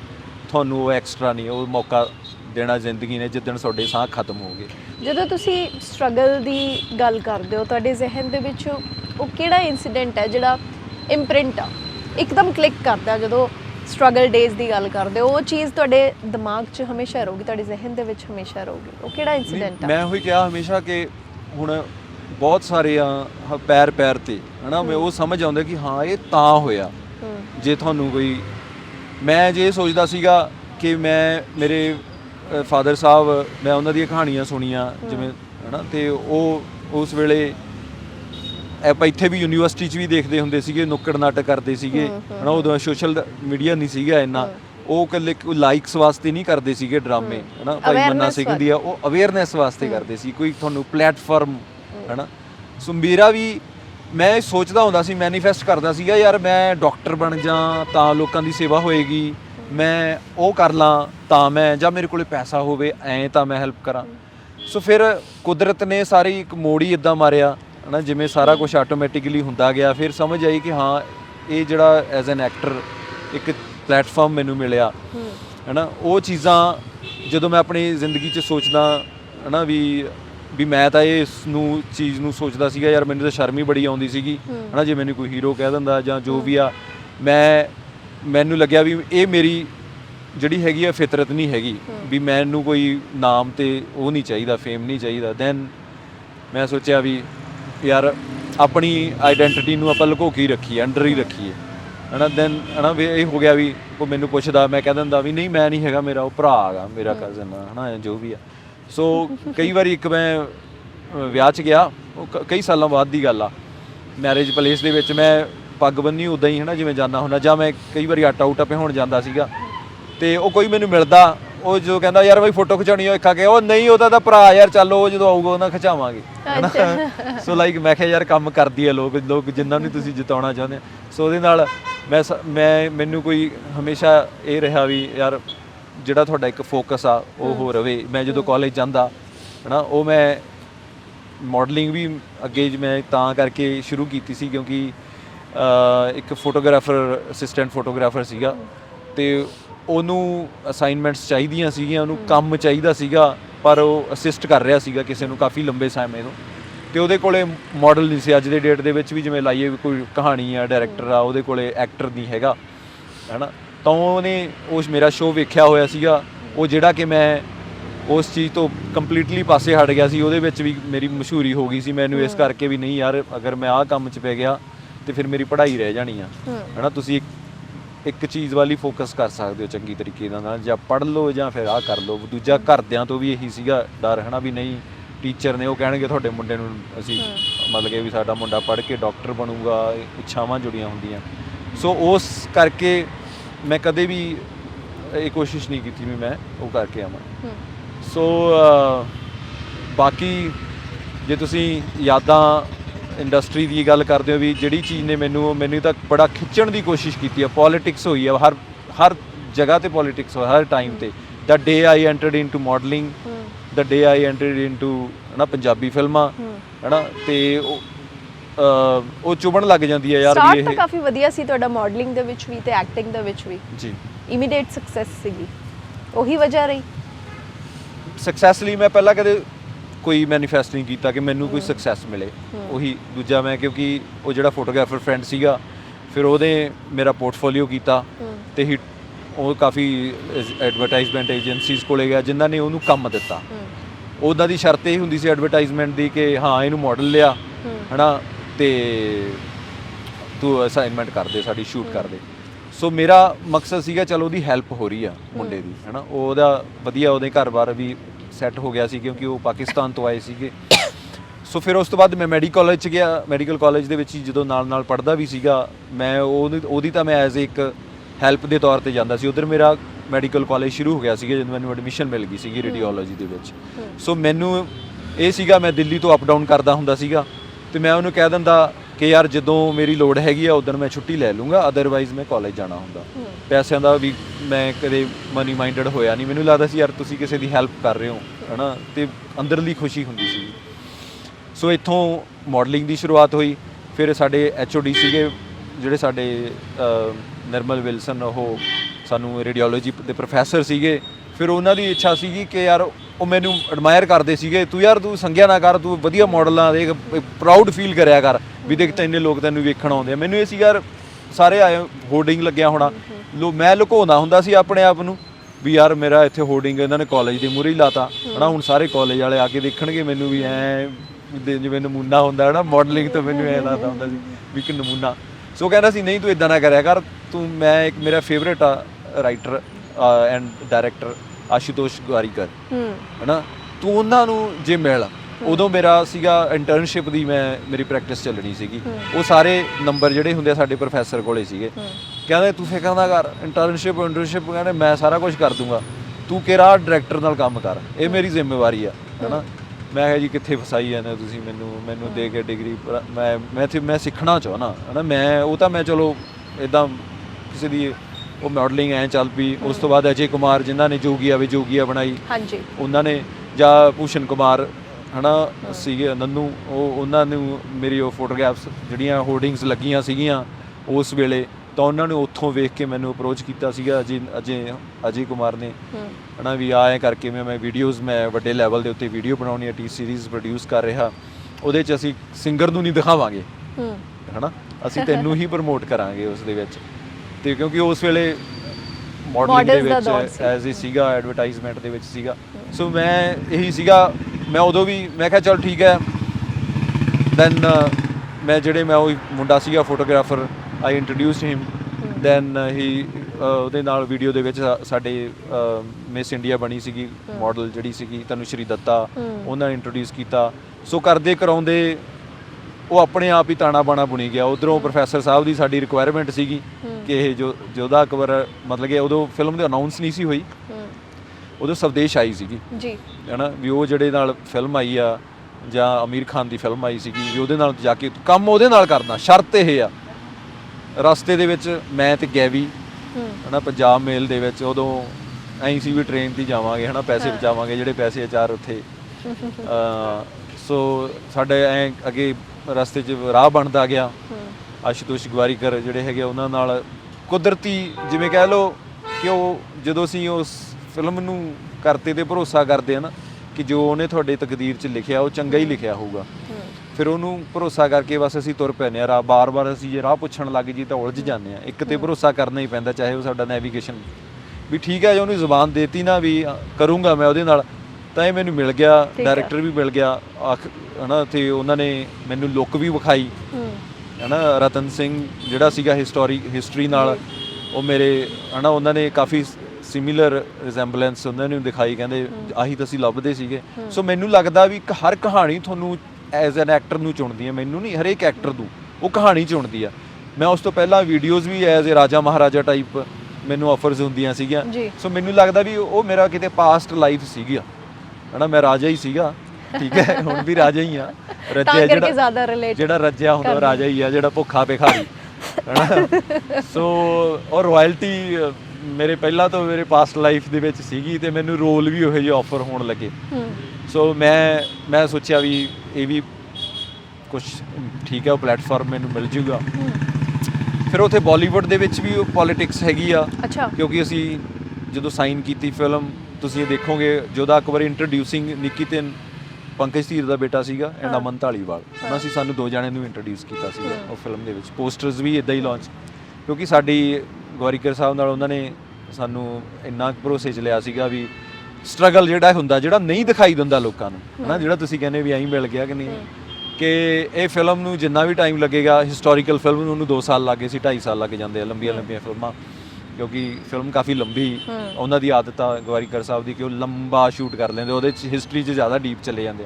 ਤੁਹਾਨੂੰ ਉਹ ਐਕਸਟਰਾ ਨਹੀਂ ਉਹ ਮੌਕਾ ਦੇਣਾ ਜ਼ਿੰਦਗੀ ਨੇ ਜਿੱਦਣ ਤੁਹਾਡੇ ਸਾਹ ਖਤਮ ਹੋ ਗਏ ਜਦੋਂ ਤੁਸੀਂ ਸਟਰਗਲ ਦੀ ਗੱਲ ਕਰਦੇ ਹੋ ਤੁਹਾਡੇ ਜ਼ਿਹਨ ਦੇ ਵਿੱਚ ਉਹ ਕਿਹੜਾ ਇਨਸੀਡੈਂਟ ਹੈ ਜਿਹੜਾ ਇੰਪ੍ਰਿੰਟ ਆ? ਇੱਕਦਮ ਕਲਿੱਕ ਕਰਦਾ ਜਦੋਂ ਸਟਰਗਲ ਡੇਜ਼ ਦੀ ਗੱਲ ਕਰਦੇ ਹੋ ਉਹ ਚੀਜ਼ ਤੁਹਾਡੇ ਦਿਮਾਗ 'ਚ ਹਮੇਸ਼ਾ ਰਹੂਗੀ ਤੁਹਾਡੇ ਜ਼ਿਹਨ ਦੇ ਵਿੱਚ ਹਮੇਸ਼ਾ ਰਹੂਗੀ। ਉਹ ਕਿਹੜਾ ਇਨਸੀਡੈਂਟ ਆ? ਮੈਂ ਉਹੀ ਕਿਹਾ ਹਮੇਸ਼ਾ ਕਿ ਹੁਣ ਬਹੁਤ ਸਾਰੇ ਆ ਹ- ਪੈਰ ਪੈਰ ਤੇ ਹਨਾ ਮੈਂ ਉਹ ਸਮਝ ਆਉਂਦਾ ਕਿ ਹਾਂ ਇਹ ਤਾਂ ਹੋਇਆ। ਜੇ ਤੁਹਾਨੂੰ ਕੋਈ ਮੈਂ ਜੇ ਸੋਚਦਾ ਸੀਗਾ ਕਿ ਮੈਂ ਮੇਰੇ ਫਾਦਰ ਸਾਹਿਬ ਮੈਂ ਉਹਨਾਂ ਦੀਆਂ ਕਹਾਣੀਆਂ ਸੁਣੀਆਂ ਜਿਵੇਂ ਹਨਾ ਤੇ ਉਹ ਉਸ ਵੇਲੇ ਆਪਾਂ ਇੱਥੇ ਵੀ ਯੂਨੀਵਰਸਿਟੀ 'ਚ ਵੀ ਦੇਖਦੇ ਹੁੰਦੇ ਸੀਗੇ ਨੁੱਕੜ ਨਾਟਕ ਕਰਦੇ ਸੀਗੇ ਹਨਾ ਉਦੋਂ ਸੋਸ਼ਲ ਮੀਡੀਆ ਨਹੀਂ ਸੀਗਾ ਇੰਨਾ। ਉਹ ਇਕੱਲੇ ਲਾਈਕਸ ਵਾਸਤੇ ਨਹੀਂ ਕਰਦੇ ਸੀਗੇ ਡਰਾਮੇ ਹਨਾ ਭਾਈ ਮੰਨਾ Awareness ਸਿੰਘ ਦੀ ਆ ਉਹ ਅਵੇਅਰਨੈਸ ਵਾਸਤੇ ਕਰਦੇ ਸੀ ਕੋਈ ਤੁਹਾਨੂੰ ਪਲੇਟਫਾਰਮ ਹਨਾ? ਸੋ ਮੇਰਾ ਵੀ ਮੈਂ ਸੋਚਦਾ ਹੁੰਦਾ ਸੀ ਮੈਨੀਫੈਸਟ ਕਰਦਾ ਸੀਗਾ ਯਾਰ ਮੈਂ ਡਾਕਟਰ ਬਣ ਜਾ ਤਾਂ ਲੋਕਾਂ ਦੀ ਸੇਵਾ ਹੋਏਗੀ ਮੈਂ ਉਹ ਕਰ ਲਾਂ ਤਾਂ ਮੈਂ ਜਾਂ ਮੇਰੇ ਕੋਲੇ ਪੈਸਾ ਹੋਵੇ ਐਂ ਤਾਂ ਮੈਂ ਹੈਲਪ ਕਰਾਂ। ਸੋ ਫਿਰ ਕੁਦਰਤ ਨੇ ਸਾਰੀ ਇੱਕ ਮੋੜ ਇਦਾਂ ਮਾਰਿਆ ਹਨਾ? ਜਿਵੇਂ ਸਾਰਾ ਕੁਝ ਆਟੋਮੈਟਿਕਲੀ ਹੁੰਦਾ ਗਿਆ ਫਿਰ ਸਮਝ ਆਈ ਕਿ ਹਾਂ ਇਹ ਜਿਹੜਾ ਐਜ਼ ਐਨ ਐਕਟਰ ਇੱਕ ਪਲੇਟਫਾਰਮ ਮੈਨੂੰ ਮਿਲਿਆ ਹਨਾ? ਉਹ ਚੀਜ਼ਾਂ ਜਦੋਂ ਮੈਂ ਆਪਣੀ ਜ਼ਿੰਦਗੀ 'ਚ ਸੋਚਦਾ ਹਨਾ? ਵੀ ਵੀ ਮੈਂ ਤਾਂ ਇਹ ਇਸ ਨੂੰ ਚੀਜ਼ ਨੂੰ ਸੋਚਦਾ ਸੀਗਾ ਯਾਰ ਮੈਨੂੰ ਤਾਂ ਸ਼ਰਮ ਹੀ ਬੜੀ ਆਉਂਦੀ ਸੀਗੀ। ਹਨਾ ਜੇ ਮੈਨੂੰ ਕੋਈ ਹੀਰੋ ਕਹਿ ਦਿੰਦਾ ਜਾਂ ਜੋ ਵੀ ਆ ਮੈਂ ਮੈਨੂੰ ਲੱਗਿਆ ਵੀ ਇਹ ਮੇਰੀ ਜਿਹੜੀ ਹੈਗੀ ਆ ਫਿਤਰਤ ਨਹੀਂ ਹੈਗੀ। ਵੀ ਮੈਨੂੰ ਕੋਈ ਨਾਮ ਤੇ ਉਹ ਨਹੀਂ ਚਾਹੀਦਾ ਫੇਮ ਨਹੀਂ ਚਾਹੀਦਾ। ਦੈਨ ਮੈਂ ਸੋਚਿਆ ਵੀ ਯਾਰ ਆਪਣੀ ਆਇਡੈਂਟੀਟੀ ਨੂੰ ਆਪਾਂ ਲੁਕੋ ਕੇ ਰੱਖੀਏ ਅੰਡਰ ਹੀ ਰੱਖੀਏ। ਹਨਾ ਦੈਨ ਹਨਾ ਵੀ ਇਹ ਹੋ ਗਿਆ ਵੀ ਉਹ ਮੈਨੂੰ ਪੁੱਛਦਾ ਮੈਂ ਕਹਿ ਦਿੰਦਾ ਵੀ ਨਹੀਂ ਮੈਂ ਨਹੀਂ ਹੈਗਾ ਮੇਰਾ ਉਹ ਭਰਾ ਹੈਗਾ ਮੇਰਾ ਕਜ਼ਨ ਹਨਾ ਜੋ ਵੀ ਆ। ਸੋ ਕਈ ਵਾਰੀ ਇੱਕ ਮੈਂ ਵਿਆਹ 'ਚ ਗਿਆ ਉਹ ਕ- ਕਈ ਸਾਲਾਂ ਬਾਅਦ ਦੀ ਗੱਲ ਆ। ਮੈਰਿਜ ਪਲੇਸ ਦੇ ਵਿੱਚ ਮੈਂ ਪੱਗ ਬੰਨੀ ਉਦਾਂ ਹੀ ਹਨਾ ਜਿਵੇਂ ਜਾਂਦਾ ਹੁੰਦਾ ਜਾਂ ਮੈਂ ਕਈ ਵਾਰੀ ਆਟਾ ਉਟਾ ਪਿਹਾਉਣ ਜਾਂਦਾ ਸੀਗਾ। ਤੇ ਉਹ ਕੋਈ ਮੈਨੂੰ ਮਿਲਦਾ ਉਹ ਜਦੋਂ ਕਹਿੰਦਾ ਯਾਰ ਬਈ ਫੋਟੋ ਖਿਚਾਉਣੀ ਹੋ ਇੱਕਾ ਕੇ ਉਹ ਨਹੀਂ ਉਹਦਾ ਤਾਂ ਭਰਾ ਯਾਰ ਚੱਲ ਉਹ ਜਦੋਂ ਆਊਗਾ ਉਹਨਾਂ ਖਿਚਾਵਾਂਗੇ। ਸੋ ਲਾਈਕ *laughs* ਮੈਂ ਕਿਹਾ ਯਾਰ ਕੰਮ ਕਰਦੀ ਹੈ ਲੋਕ ਲੋਕ ਜਿੰਨਾ ਨੂੰ ਤੁਸੀਂ ਜਿਤਾਉਣਾ ਚਾਹੁੰਦੇ ਆ। ਸੋ ਉਹਦੇ ਨਾਲ ਮੈਂ ਸ- ਮੈਂ ਮੈਨੂੰ ਕੋਈ ਹਮੇਸ਼ਾ ਇਹ ਰਿਹਾ ਵੀ ਯਾਰ ਜਿਹੜਾ ਤੁਹਾਡਾ ਇੱਕ ਫੋਕਸ ਆ ਉਹ ਹੋ ਰਵੇ। ਮੈਂ ਜਦੋਂ ਕਾਲਜ ਜਾਂਦਾ ਹਨਾ ਉਹ ਮੈਂ ਮਾਡਲਿੰਗ ਵੀ ਅੱਗੇ ਮੈਂ ਤਾਂ ਕਰਕੇ ਸ਼ੁਰੂ ਕੀਤੀ ਸੀ ਕਿਉਂਕਿ ਇੱਕ ਫੋਟੋਗ੍ਰਾਫਰ ਅਸਿਸਟੈਂਟ ਫੋਟੋਗ੍ਰਾਫਰ ਸੀਗਾ ਤੇ ਉਹਨੂੰ ਅਸਾਈਨਮੈਂਟਸ ਚਾਹੀਦੀਆਂ ਸੀਗੀਆਂ ਉਹਨੂੰ ਕੰਮ ਚਾਹੀਦਾ ਸੀਗਾ ਪਰ ਉਹ ਅਸਿਸਟ ਕਰ ਰਿਹਾ ਸੀਗਾ ਕਿਸੇ ਨੂੰ ਕਾਫੀ ਲੰਬੇ ਸਮੇਂ ਤੋਂ। ਤੇ ਉਹਦੇ ਕੋਲੇ ਮਾਡਲ ਨਹੀਂ ਸੀ। ਅੱਜ ਦੇ ਡੇਟ ਦੇ ਵਿੱਚ ਵੀ ਜਿਵੇਂ ਲਾਈਏ ਕੋਈ ਕਹਾਣੀ ਆ ਡਾਇਰੈਕਟਰ ਆ ਉਹਦੇ ਕੋਲੇ ਐਕਟਰ ਨਹੀਂ ਹੈਗਾ ਹੈਨਾ। ਤਾਂ ਉਹਨੇ ਉਸ ਮੇਰਾ ਸ਼ੋਅ ਵੇਖਿਆ ਹੋਇਆ ਸੀਗਾ। ਉਹ ਜਿਹੜਾ ਕਿ ਮੈਂ ਉਸ ਚੀਜ਼ ਤੋਂ ਕੰਪਲੀਟਲੀ ਪਾਸੇ ਹਟ ਗਿਆ ਸੀ। ਉਹਦੇ ਵਿੱਚ ਵੀ ਮੇਰੀ ਮਸ਼ਹੂਰੀ ਹੋ ਗਈ ਸੀ। ਮੈਨੂੰ ਇਸ ਕਰਕੇ ਵੀ ਨਹੀਂ ਯਾਰ ਅਗਰ ਮੈਂ ਆਹ ਕੰਮ 'ਚ ਪੈ ਗਿਆ ਤੇ ਫਿਰ ਮੇਰੀ ਪੜ੍ਹਾਈ ਰਹਿ ਜਾਣੀ ਆ। ਹੈਨਾ ਤੁਸੀਂ ਇੱਕ ਇੱਕ ਚੀਜ਼ ਵਾਲੀ ਫੋਕਸ ਕਰ ਸਕਦੇ ਹੋ ਚੰਗੀ ਤਰੀਕੇ ਨਾਲ। ਜਾਂ ਪੜ੍ਹ ਲਓ ਜਾਂ ਫਿਰ ਆਹ ਕਰ ਲਓ। ਦੂਜਾ ਘਰਦਿਆਂ ਤੋਂ ਵੀ ਇਹੀ ਸੀਗਾ ਡਰ ਹਨਾ ਵੀ ਨਹੀਂ ਟੀਚਰ ਨੇ ਉਹ ਕਹਿਣਗੇ ਤੁਹਾਡੇ ਮੁੰਡੇ ਨੂੰ ਅਸੀਂ ਮਤਲਬ ਕਿ ਵੀ ਸਾਡਾ ਮੁੰਡਾ ਪੜ੍ਹ ਕੇ ਡਾਕਟਰ ਬਣੂਗਾ ਇੱਛਾਵਾਂ ਜੁੜੀਆਂ ਹੁੰਦੀਆਂ। ਸੋ ਉਸ ਕਰਕੇ ਮੈਂ ਕਦੇ ਵੀ ਇਹ ਕੋਸ਼ਿਸ਼ ਨਹੀਂ ਕੀਤੀ ਵੀ ਮੈਂ ਉਹ ਕਰਕੇ ਆਵਾਂ। ਸੋ ਬਾਕੀ ਜੇ ਤੁਸੀਂ ਯਾਦਾਂ ਇੰਡਸਟਰੀ ਦੀ ਗੱਲ ਕਰਦੇ ਹੋ ਵੀ ਜਿਹੜੀ ਚੀਜ਼ ਨੇ ਮੈਨੂੰ ਮੈਨੂੰ ਤਾਂ ਬੜਾ ਖਿੱਚਣ ਦੀ ਕੋਸ਼ਿਸ਼ ਕੀਤੀ ਹੈ ਪੋਲਿਟਿਕਸ ਹੋਈ ਹੈ ਹਰ ਹਰ ਜਗ੍ਹਾ ਤੇ ਪੋਲਿਟਿਕਸ ਹੋਇਆ ਹਰ ਟਾਈਮ ਤੇ। The day I entered into modelling ਹੂੰ। The day I entered into ਹਨਾ ਪੰਜਾਬੀ ਫਿਲਮਾਂ ਹੂੰ। ਹਨਾ ਤੇ ਉਹ ਚੁਬਣ ਲੱਗ ਜਾਂਦੀ ਹੈ ਯਾਰ ਸਟਾਰਟ ਵੀ ਤਾਂ ਇਹ ਕਾਫੀ ਵਧੀਆ ਸੀ ਤੁਹਾਡਾ ਮਾਡਲਿੰਗ ਦੇ ਵਿੱਚ ਵੀ ਤੇ ਐਕਟਿੰਗ ਦੇ ਵਿੱਚ ਵੀ। ਜੀ। ਇਮੀਡੀਏਟ ਸਕਸੈਸ ਸੀਗੀ। ਉਹੀ ਵਜ੍ਹਾ ਰਹੀ? ਸਕਸੈਸ ਲਈ ਮੈਂ ਪਹਿਲਾਂ ਕਦੇ ਕੋਈ ਮੈਨੀਫੈਸਟ ਨਹੀਂ ਕੀਤਾ ਕਿ ਮੈਨੂੰ ਕੋਈ ਸਕਸੈਸ ਮਿਲੇ। ਉਹੀ ਦੂਜਾ ਮੈਂ ਕਿਉਂਕਿ ਉਹ ਜਿਹੜਾ ਫੋਟੋਗ੍ਰਾਫਰ ਫਰੈਂਡ ਸੀਗਾ ਫਿਰ ਉਹਦੇ ਮੇਰਾ ਪੋਰਟਫੋਲੀਓ ਕੀਤਾ ਤੇ ਹੀ ਉਹ ਕਾਫੀ ਐਡਵਰਟਾਈਜ਼ਮੈਂਟ ਏਜੰਸੀਜ਼ ਕੋਲੇ ਗਿਆ ਜਿਨ੍ਹਾਂ ਨੇ ਉਹਨੂੰ ਕੰਮ ਦਿੱਤਾ। ਉਹਦਾ ਦੀ ਸ਼ਰਤ ਇਹ ਹੁੰਦੀ ਸੀ ਐਡਵਰਟਾਈਜ਼ਮੈਂਟ ਦੀ ਕਿ ਹਾਂ ਇਹਨੂੰ ਮਾਡਲ ਲਿਆ। ਹਨਾ? ਤੇ ਤੂੰ ਅਸਾਈਨਮੈਂਟ ਕਰ ਦੇ ਸਾਡੀ ਸ਼ੂਟ ਕਰ ਦੇ ਸੋ ਮੇਰਾ ਮਕਸਦ ਸੀਗਾ ਚਲੋ ਉਹਦੀ ਹੈਲਪ ਹੋ ਰਹੀ ਆ ਮੁੰਡੇ ਦੀ ਹਨਾ? ਉਹ ਉਹਦਾ ਵਧੀਆ ਉਹਦੇ ਘਰ-ਬਾਰ ਵੀ ਸੈੱਟ ਹੋ ਗਿਆ ਸੀ ਕਿਉਂਕਿ ਉਹ ਪਾਕਿਸਤਾਨ ਤੋਂ ਆਏ ਸੀਗੇ। ਸੋ ਫਿਰ ਉਸ ਤੋਂ ਬਾਅਦ ਮੈਂ ਮੈਡੀਕਲ ਕਾਲਜ ਚ ਗਿਆ। ਮੈਡੀਕਲ ਕਾਲਜ ਦੇ ਵਿੱਚ ਜਦੋਂ ਨਾਲ-ਨਾਲ ਪੜ੍ਹਦਾ ਵੀ ਸੀਗਾ ਮੈਂ ਉਹਦੀ ਉਹਦੀ ਤਾਂ ਮੈਂ ਐਜ਼ ਇੱਕ ਹੈਲਪ ਦੇ ਤੌਰ ਤੇ ਜਾਂਦਾ ਸੀ। ਉਧਰ ਮੇਰਾ ਮੈਡੀਕਲ ਕਾਲਜ ਸ਼ੁਰੂ ਹੋ ਗਿਆ ਸੀਗਾ ਜਦੋਂ ਮੈਨੂੰ ਐਡਮਿਸ਼ਨ ਮਿਲ ਗਈ ਸੀਗੀ ਰੇਡੀਓਲੋਜੀ ਦੇ ਵਿੱਚ। ਸੋ ਮੈਨੂੰ ਇਹ ਸੀਗਾ ਮੈਂ ਦਿੱਲੀ ਤੋਂ ਅਪ ਡਾਊਨ ਕਰਦਾ ਹੁੰਦਾ ਸੀਗਾ। ਤੇ ਮੈਂ ਉਹਨੂੰ ਕਹਿ ਦਿੰਦਾ ਕਿ ਯਾਰ ਜਦੋਂ ਮੇਰੀ ਲੋੜ ਹੈਗੀ ਆ ਉਦੋਂ ਮੈਂ ਛੁੱਟੀ ਲੈ ਲੂੰਗਾ ਅਦਰਵਾਈਜ਼ ਮੈਂ ਕਾਲਜ ਜਾਣਾ ਹੁੰਦਾ। ਪੈਸਿਆਂ ਦਾ ਵੀ ਮੈਂ ਕਦੇ ਮਨੀ ਮਾਈਂਡਡ ਹੋਇਆ ਨਹੀਂ। ਮੈਨੂੰ ਲੱਗਦਾ ਸੀ ਯਾਰ ਤੁਸੀਂ ਕਿਸੇ ਦੀ ਹੈਲਪ ਕਰ ਰਹੇ ਹੋ ਹਨਾ? ਤੇ ਅੰਦਰਲੀ ਖੁਸ਼ੀ ਹੁੰਦੀ ਸੀ ਸੋ ਇੱਥੋਂ ਮਾਡਲਿੰਗ ਦੀ ਸ਼ੁਰੂਆਤ ਹੋਈ। ਫਿਰ ਸਾਡੇ ਐਚਓਡੀ ਸੀਗੇ ਜਿਹੜੇ ਸਾਡੇ ਨਿਰਮਲ ਵਿਲਸਨ ਉਹ ਸਾਨੂੰ ਰੇਡੀਓਲੋਜੀ ਦੇ ਪ੍ਰੋਫੈਸਰ ਸੀਗੇ। ਫਿਰ ਉਹਨਾਂ ਦੀ ਇੱਛਾ ਸੀਗੀ ਕਿ ਯਾਰ ਉਹ ਮੈਨੂੰ ਐਡਮਾਇਰ ਕਰਦੇ ਸੀਗੇ। ਤੂੰ ਯਾਰ ਤੂੰ ਸੰਗਿਆ ਨਾ ਕਰ, ਤੂੰ ਵਧੀਆ ਮਾਡਲਾਂ ਦੇਖ ਪ੍ਰਾਊਡ ਫੀਲ ਕਰਿਆ ਕਰ ਵੀ ਦੇਖ ਤੈਨੇ ਲੋਕ ਤੈਨੂੰ ਵੇਖਣ ਆਉਂਦੇ ਆ। ਮੈਨੂੰ ਇਹ ਸੀ ਯਾਰ, ਸਾਰੇ ਆਏ ਹੋਰਡਿੰਗ ਲੱਗਿਆ ਹੋਣਾ। ਲੋ, ਮੈਂ ਲੁਕਾਉਂਦਾ ਹੁੰਦਾ ਸੀ ਆਪਣੇ ਆਪ ਨੂੰ ਵੀ ਯਾਰ ਮੇਰਾ ਇੱਥੇ ਹੋਰਡਿੰਗ ਇਹਨਾਂ ਨੇ ਕਾਲਜ ਦੇ ਮੂਹਰੇ ਹੀ ਲਾਤਾ। ਹਨਾ, ਹੁਣ ਸਾਰੇ ਕਾਲਜ ਵਾਲੇ ਆ ਕੇ ਦੇਖਣਗੇ ਮੈਨੂੰ ਵੀ ਐ ਜਿਵੇਂ ਨਮੂਨਾ ਹੁੰਦਾ ਹੈ ਨਾ ਮਾਡਲਿੰਗ ਤੋਂ ਮੈਨੂੰ ਐ ਲੱਗਦਾ ਹੁੰਦਾ ਸੀ ਵੀ ਇੱਕ ਨਮੂਨਾ। ਸੋ ਕਹਿੰਦਾ ਸੀ, ਨਹੀਂ, ਤੂੰ ਇਦਾਂ ਨਾ ਕਰਿਆ ਕਰ, ਤੂੰ ਮੈਂ ਇੱਕ ਮੇਰਾ ਫੇਵਰੇਟ ਆ writer and director Ashutosh Gowariker ਹੂੰ ਹਨਾ? ਤੂੰ ਉਹਨਾਂ ਨੂੰ ਜੇ ਮਿਲ ਉਦੋਂ ਮੇਰਾ ਸੀਗਾ ਇੰਟਰਨਸ਼ਿਪ ਦੀ ਮੈਂ ਮੇਰੀ ਪ੍ਰੈਕਟਿਸ ਚੱਲਣੀ ਸੀਗੀ। ਉਹ ਸਾਰੇ ਨੰਬਰ ਜਿਹੜੇ ਹੁੰਦੇ ਆ ਸਾਡੇ ਪ੍ਰੋਫੈਸਰ ਕੋਲੇ ਸੀਗੇ। ਕਹਿੰਦੇ ਤੂੰ ਫਿਕਰ ਨਾ ਕਰ ਇੰਟਰਨਸ਼ਿਪ ਇੰਟਰਨਸ਼ਿਪ ਕਹਿੰਦੇ ਮੈਂ ਸਾਰਾ ਕੁਝ ਕਰ ਦੂੰਗਾ। ਤੂੰ ਕਿਹੜਾ ਡਾਇਰੈਕਟਰ ਨਾਲ ਕੰਮ ਕਰ ਇਹ ਮੇਰੀ ਜ਼ਿੰਮੇਵਾਰੀ ਆ ਹਨਾ? ਮੈਂ ਕਿਹਾ ਜੀ ਕਿੱਥੇ ਫਸਾਈ ਜਾਂਦੇ ਤੁਸੀਂ ਮੈਨੂੰ? ਮੈਨੂੰ ਦੇ ਕੇ ਡਿਗਰੀ ਮੈਂ ਮੈਂ ਮੈਂ ਸਿੱਖਣਾ ਚਾਹਣਾ ਹਨਾ? ਮੈਂ ਉਹ ਤਾਂ ਮੈਂ ਚਲੋ ਇਦਾਂ ਕਿਸੇ ਦੀ ਉਹ ਮਾਡਲਿੰਗ ਐ ਚੱਲ ਪਈ। ਉਸ ਤੋਂ ਬਾਅਦ ਅਜੇ ਕੁਮਾਰ ਜਿਨ੍ਹਾਂ ਨੇ ਜੋਗੀਆ ਵੇ ਜੋਗੀਆ ਬਣਾਈ ਹਾਂਜੀ। ਉਹਨਾਂ ਨੇ ਜਾਂ ਭੂਸ਼ਣ ਕੁਮਾਰ ਹਨਾ ਸੀਗੇ ਨੰਨੂ ਉਹ ਉਹਨਾਂ ਨੂੰ ਮੇਰੀ ਉਹ ਫੋਟੋਗ੍ਰਾਫਸ ਜਿਹੜੀਆਂ ਹੋਰਡਿੰਗਸ ਲੱਗੀਆਂ ਸੀਗੀਆਂ ਉਸ ਵੇਲੇ ਤਾਂ ਉਹਨਾਂ ਨੇ ਉੱਥੋਂ ਵੇਖ ਕੇ ਮੈਨੂੰ ਅਪਰੋਚ ਕੀਤਾ ਸੀਗਾ ਅਜੇ ਅਜੇ ਅਜੇ ਕੁਮਾਰ ਨੇ। ਹਨਾ ਵੀ ਆਏ ਕਰਕੇ ਮੈਂ ਮੈਂ ਵੀਡੀਓਜ਼ ਮੈਂ ਵੱਡੇ ਲੈਵਲ ਦੇ ਉੱਤੇ ਵੀਡੀਓ ਬਣਾਉਣੀ ਹੈ ਟੀ ਸੀਰੀਜ਼ ਪ੍ਰੋਡਿਊਸ ਕਰ ਰਿਹਾ। ਉਹਦੇ 'ਚ ਅਸੀਂ ਸਿੰਗਰ ਨੂੰ ਨਹੀਂ ਦਿਖਾਵਾਂਗੇ। ਹਨਾ ਅਸੀਂ ਤੈਨੂੰ ਹੀ ਪ੍ਰਮੋਟ ਕਰਾਂਗੇ ਉਸ ਦੇ ਵਿੱਚ। ਤੇ ਕਿਉਂਕਿ ਉਸ ਵੇਲੇ ਮਾਡਲਿੰਗ ਦੇ Models ਦਾ ਵਿੱਚ ਸੀ। ਐਜ਼ ਏ ਸੀਗਾ ਐਡਵਰਟਾਈਜ਼ਮੈਂਟ ਦੇ ਵਿੱਚ ਸੀਗਾ। ਸੋ ਮੈਂ ਇਹੀ ਸੀਗਾ ਮੈਂ ਉਦੋਂ ਵੀ ਮੈਂ ਕਿਹਾ ਚਲ ਠੀਕ ਹੈ। ਦੈਨ ਮੈਂ ਜਿਹੜੇ ਮੈਂ ਉਹ ਮੁੰਡਾ ਸੀਗਾ photographer I introduced him then ਹੀ ਉਹਦੇ ਨਾਲ ਵੀਡੀਓ ਦੇ ਵਿੱਚ ਸਾ- ਸਾਡੇ ਮਿਸ ਇੰਡੀਆ ਬਣੀ ਸੀਗੀ ਮਾਡਲ ਜਿਹੜੀ ਸੀਗੀ ਤਨੁਸ਼ਰੀ ਦੱਤਾ। ਉਹਨਾਂ ਨੇ ਇੰਟਰੋਡਿਊਸ ਕੀਤਾ। ਸੋ ਕਰਦੇ ਕਰਾਉਂਦੇ ਉਹ ਆਪਣੇ ਆਪ ਹੀ ਤਾਣਾ ਬਾਣਾ ਬੁਣੀ ਗਿਆ। ਉਧਰੋਂ ਪ੍ਰੋਫੈਸਰ ਸਾਹਿਬ ਦੀ ਸਾਡੀ ਰਿਕੁਆਇਰਮੈਂਟ ਸੀਗੀ ਕਿ ਇਹ ਜੋ ਜੋਧਾ ਅਕਬਰ ਮਤਲਬ ਕਿ ਉਦੋਂ ਫਿਲਮ ਦੇ ਅਨਾਉਂਸ ਨਹੀਂ ਸੀ ਹੋਈ। ਉਦੋਂ ਸਵਦੇਸ਼ ਆਈ ਸੀਗੀ। ਜੀ। ਹੈਨਾ ਵੀ ਉਹ ਜਿਹੜੇ ਨਾਲ ਫਿਲਮ ਆਈ ਆ ਜਾਂ ਅਮੀਰ ਖਾਨ ਦੀ ਫਿਲਮ ਆਈ ਸੀਗੀ ਵੀ ਉਹਦੇ ਨਾਲ ਜਾ ਕੇ ਕੰਮ ਉਹਦੇ ਨਾਲ ਕਰਨਾ ਸ਼ਰਤ ਇਹ ਆ। ਰਸਤੇ ਦੇ ਵਿੱਚ ਮੈਂ ਤੇ ਗੈਵੀ ਹਨਾ ਪੰਜਾਬ ਮੇਲ ਦੇ ਵਿੱਚ ਉਦੋਂ ਐਂ ਸੀ ਵੀ ਟ੍ਰੇਨ ਤੇ ਜਾਵਾਂਗੇ ਹਨਾ ਪੈਸੇ। ਬਚਾਵਾਂਗੇ ਜਿਹੜੇ ਪੈਸੇ ਅਚਾਰ ਉੱਥੇ। *laughs* ਅ ਸੋ ਸਾਡੇ ਐ ਅੱਗੇ ਰਸਤੇ 'ਚ ਰਾਹ ਬਣਦਾ ਗਿਆ। ਆਸ਼ੂਤੋਸ਼ ਗਵਾਰੀਕਰ ਜਿਹੜੇ ਹੈਗੇ ਉਹਨਾਂ ਨਾਲ ਕੁਦਰਤੀ ਜਿਵੇਂ ਕਹਿ ਲਓ ਕਿ ਉਹ ਜਦੋਂ ਅਸੀਂ ਉਸ ਫਿਲਮ ਨੂੰ ਕਰਤੇ ਤੇ ਭਰੋਸਾ ਕਰਦੇ ਆ ਨਾ ਕਿ ਜੋ ਉਹਨੇ ਤੁਹਾਡੇ ਤਕਦੀਰ 'ਚ ਲਿਖਿਆ ਉਹ ਚੰਗਾ ਹੀ ਲਿਖਿਆ ਹੋਊਗਾ। ਫਿਰ ਉਹਨੂੰ ਭਰੋਸਾ ਕਰਕੇ ਬਸ ਅਸੀਂ ਤੁਰ ਪੈਨੇ ਆ ਰਾਹ ਬਾਰ-ਬਾਰ ਅਸੀਂ ਜੇ ਰਾਹ ਪੁੱਛਣ ਲੱਗ ਜੀ ਤਾਂ ਉਲਝ ਜਾਂਦੇ ਆ। ਇੱਕ ਤੇ ਭਰੋਸਾ ਕਰਨਾ ਹੀ ਪੈਂਦਾ ਚਾਹੇ ਉਹ ਸਾਡਾ ਨੈਵੀਗੇਸ਼ਨ ਵੀ ਠੀਕ ਹੈ ਜੇ ਉਹਨੂੰ ਜ਼ੁਬਾਨ ਦੇਤੀ ਨਾ ਵੀ ਕਰੂੰਗਾ ਮੈਂ ਉਹਦੇ ਨਾਲ ਤਾਂ ਇਹ ਮੈਨੂੰ ਮਿਲ ਗਿਆ ਠੀਕ। ਡਾਇਰੈਕਟਰ ਵੀ ਮਿਲ ਗਿਆ ਆਖ- ਹਨਾ ਤੇ ਉਹਨਾਂ ਨੇ ਮੈਨੂੰ ਲੁੱਕ ਵੀ ਵਿਖਾਈ। ਹਨਾ ਰਤਨ ਸਿੰਘ ਜਿਹੜਾ ਸੀਗਾ ਹਿਸਟੋਰੀ ਹਿਸਟਰੀ ਨਾਲ ਉਹ ਮੇਰੇ ਹਨਾ ਉਹਨਾਂ ਨੇ ਕਾਫੀ ਸਿਮਿਲਰ ਰਿਜ਼ੈਂਬਲੈਂਸ ਉਹਨਾਂ ਨੂੰ ਦਿਖਾਈ ਕਹਿੰਦੇ ਆਹੀ ਤਾਂ ਅਸੀਂ ਲੱਭਦੇ ਸੀਗੇ। ਸੋ ਮੈਨੂੰ ਲੱਗਦਾ ਵੀ ਇੱਕ ਹਰ ਕਹਾਣੀ ਤੁਹਾਨੂੰ ਐਜ਼ ਐਨ ਐਕਟਰ ਨੂੰ ਚੁਣਦੀ ਹੈ। ਮੈਨੂੰ ਨਹੀਂ ਹਰੇਕ ਐਕਟਰ ਨੂੰ ਉਹ ਕਹਾਣੀ ਚੁਣਦੀ ਆ। ਮੈਂ ਉਸ ਤੋਂ ਪਹਿਲਾਂ ਵੀਡੀਓਜ਼ ਵੀ ਐਜ਼ ਅ ਰਾਜਾ ਮਹਾਰਾਜਾ ਟਾਈਪ ਮੈਨੂੰ ਆਫਰਸ ਹੁੰਦੀਆਂ ਸੀਗੀਆਂ। ਜੀ। ਸੋ ਮੈਨੂੰ ਲੱਗਦਾ ਵੀ ਉਹ ਮੇਰਾ ਕਿਤੇ ਪਾਸਟ ਲਾਈਫ ਸੀਗੀ ਹਨਾ ਮੈਂ ਰਾਜਾ ਹੀ ਸੀਗਾ ਠੀਕ ਹੈ ਹੁਣ ਵੀ ਰਾਜਾ ਹੀ ਆ ਰੱਜਿਆ ਕਰਕੇ ਜਿਹੜਾ ਜ਼ਿਆਦਾ ਰਿਲੇਟ ਜਿਹੜਾ ਰੱਜਿਆ ਹੁੰਦਾ। ਰਾਜਾ ਹੀ ਆ ਜਿਹੜਾ ਭੁੱਖਾ ਭਿਖਾਰੀ ਹੈਨਾ। ਸੋ *laughs* ਔਰ ਰਾਇਲਟੀ ਮੇਰੇ ਪਹਿਲਾਂ ਤੋਂ ਮੇਰੇ ਪਾਸਟ ਲਾਈਫ ਦੇ ਵਿੱਚ ਸੀਗੀ ਤੇ ਮੈਨੂੰ ਰੋਲ ਵੀ ਉਹੋ ਜਿਹੇ ਆਫਰ ਹੋਣ ਲੱਗੇ। ਸੋ ਮੈਂ ਮੈਂ ਸੋਚਿਆ ਵੀ ਇਹ ਵੀ ਕੁਝ ਠੀਕ ਹੈ ਉਹ ਪਲੇਟਫਾਰਮ ਮੈਨੂੰ ਮਿਲ ਜੂਗਾ। ਫਿਰ ਉੱਥੇ ਬਾਲੀਵੁੱਡ ਦੇ ਵਿੱਚ ਵੀ ਉਹ ਪੋਲਿਟਿਕਸ ਹੈਗੀ ਆ। ਕਿਉਂਕਿ ਅਸੀਂ ਜਦੋਂ ਸਾਈਨ ਕੀਤੀ ਫਿਲਮ ਤੁਸੀਂ ਇਹ ਦੇਖੋਗੇ ਜੋਦਾ ਅਕਬਰ ਇੰਟਰੋਡਿਊਸਿੰਗ ਨਿੱਕੀ ਤੇ ਪੰਕਜ ਧੀਰ ਦਾ ਬੇਟਾ ਸੀਗਾ ਐਂਡ। ਅਮਨ ਢਾਲੀਵਾਲ ਉਹਨਾਂ ਸੀ ਸਾਨੂੰ ਦੋ ਜਣਿਆਂ ਨੂੰ ਇੰਟਰੋਡਿਊਸ ਕੀਤਾ ਸੀਗਾ ਉਹ ਫਿਲਮ ਦੇ ਵਿੱਚ। ਪੋਸਟਰਸ ਵੀ ਇਦਾਂ ਹੀ ਲਾਂਚ ਕਿਉਂਕਿ ਸਾਡੀ ਗੌਰੀਕਰ ਸਾਹਿਬ ਨਾਲ ਉਹਨਾਂ ਨੇ ਸਾਨੂੰ ਇੰਨਾ ਭਰੋਸੇ ਚ ਲਿਆ ਸੀਗਾ ਵੀ ਸਟਰਗਲ ਜਿਹੜਾ ਹੁੰਦਾ ਜਿਹੜਾ ਨਹੀਂ ਦਿਖਾਈ ਦਿੰਦਾ ਲੋਕਾਂ ਨੂੰ। ਹਨਾ ਜਿਹੜਾ ਤੁਸੀਂ ਕਹਿੰਦੇ ਵੀ ਐਂ ਮਿਲ ਗਿਆ ਕਿ ਨਹੀਂ। ਕਿ ਇਹ ਫਿਲਮ ਨੂੰ ਜਿੰਨਾ ਵੀ ਟਾਈਮ ਲੱਗੇਗਾ ਹਿਸਟੋਰੀਕਲ ਫਿਲਮ ਨੂੰ ਉਹਨੂੰ 2 ਸਾਲ ਲੱਗੇ ਸੀ 2.5 ਸਾਲ ਲੱਗ ਜਾਂਦੇ ਆ ਲੰਬੀਆਂ ਲੰਬੀਆਂ ਫਿਲਮਾਂ। ਕਿਉਂਕਿ ਫਿਲਮ ਕਾਫੀ ਲੰਬੀ। ਉਹਨਾਂ ਦੀ ਆਦਤ ਆ ਗਵਾਰੀਕਰ ਸਾਹਿਬ ਦੀ ਕਿ ਉਹ ਲੰਬਾ ਸ਼ੂਟ ਕਰ ਲੈਂਦੇ ਉਹਦੇ ਚ ਹਿਸਟਰੀ 'ਚ ਜ਼ਿਆਦਾ ਡੀਪ ਚਲੇ ਜਾਂਦੇ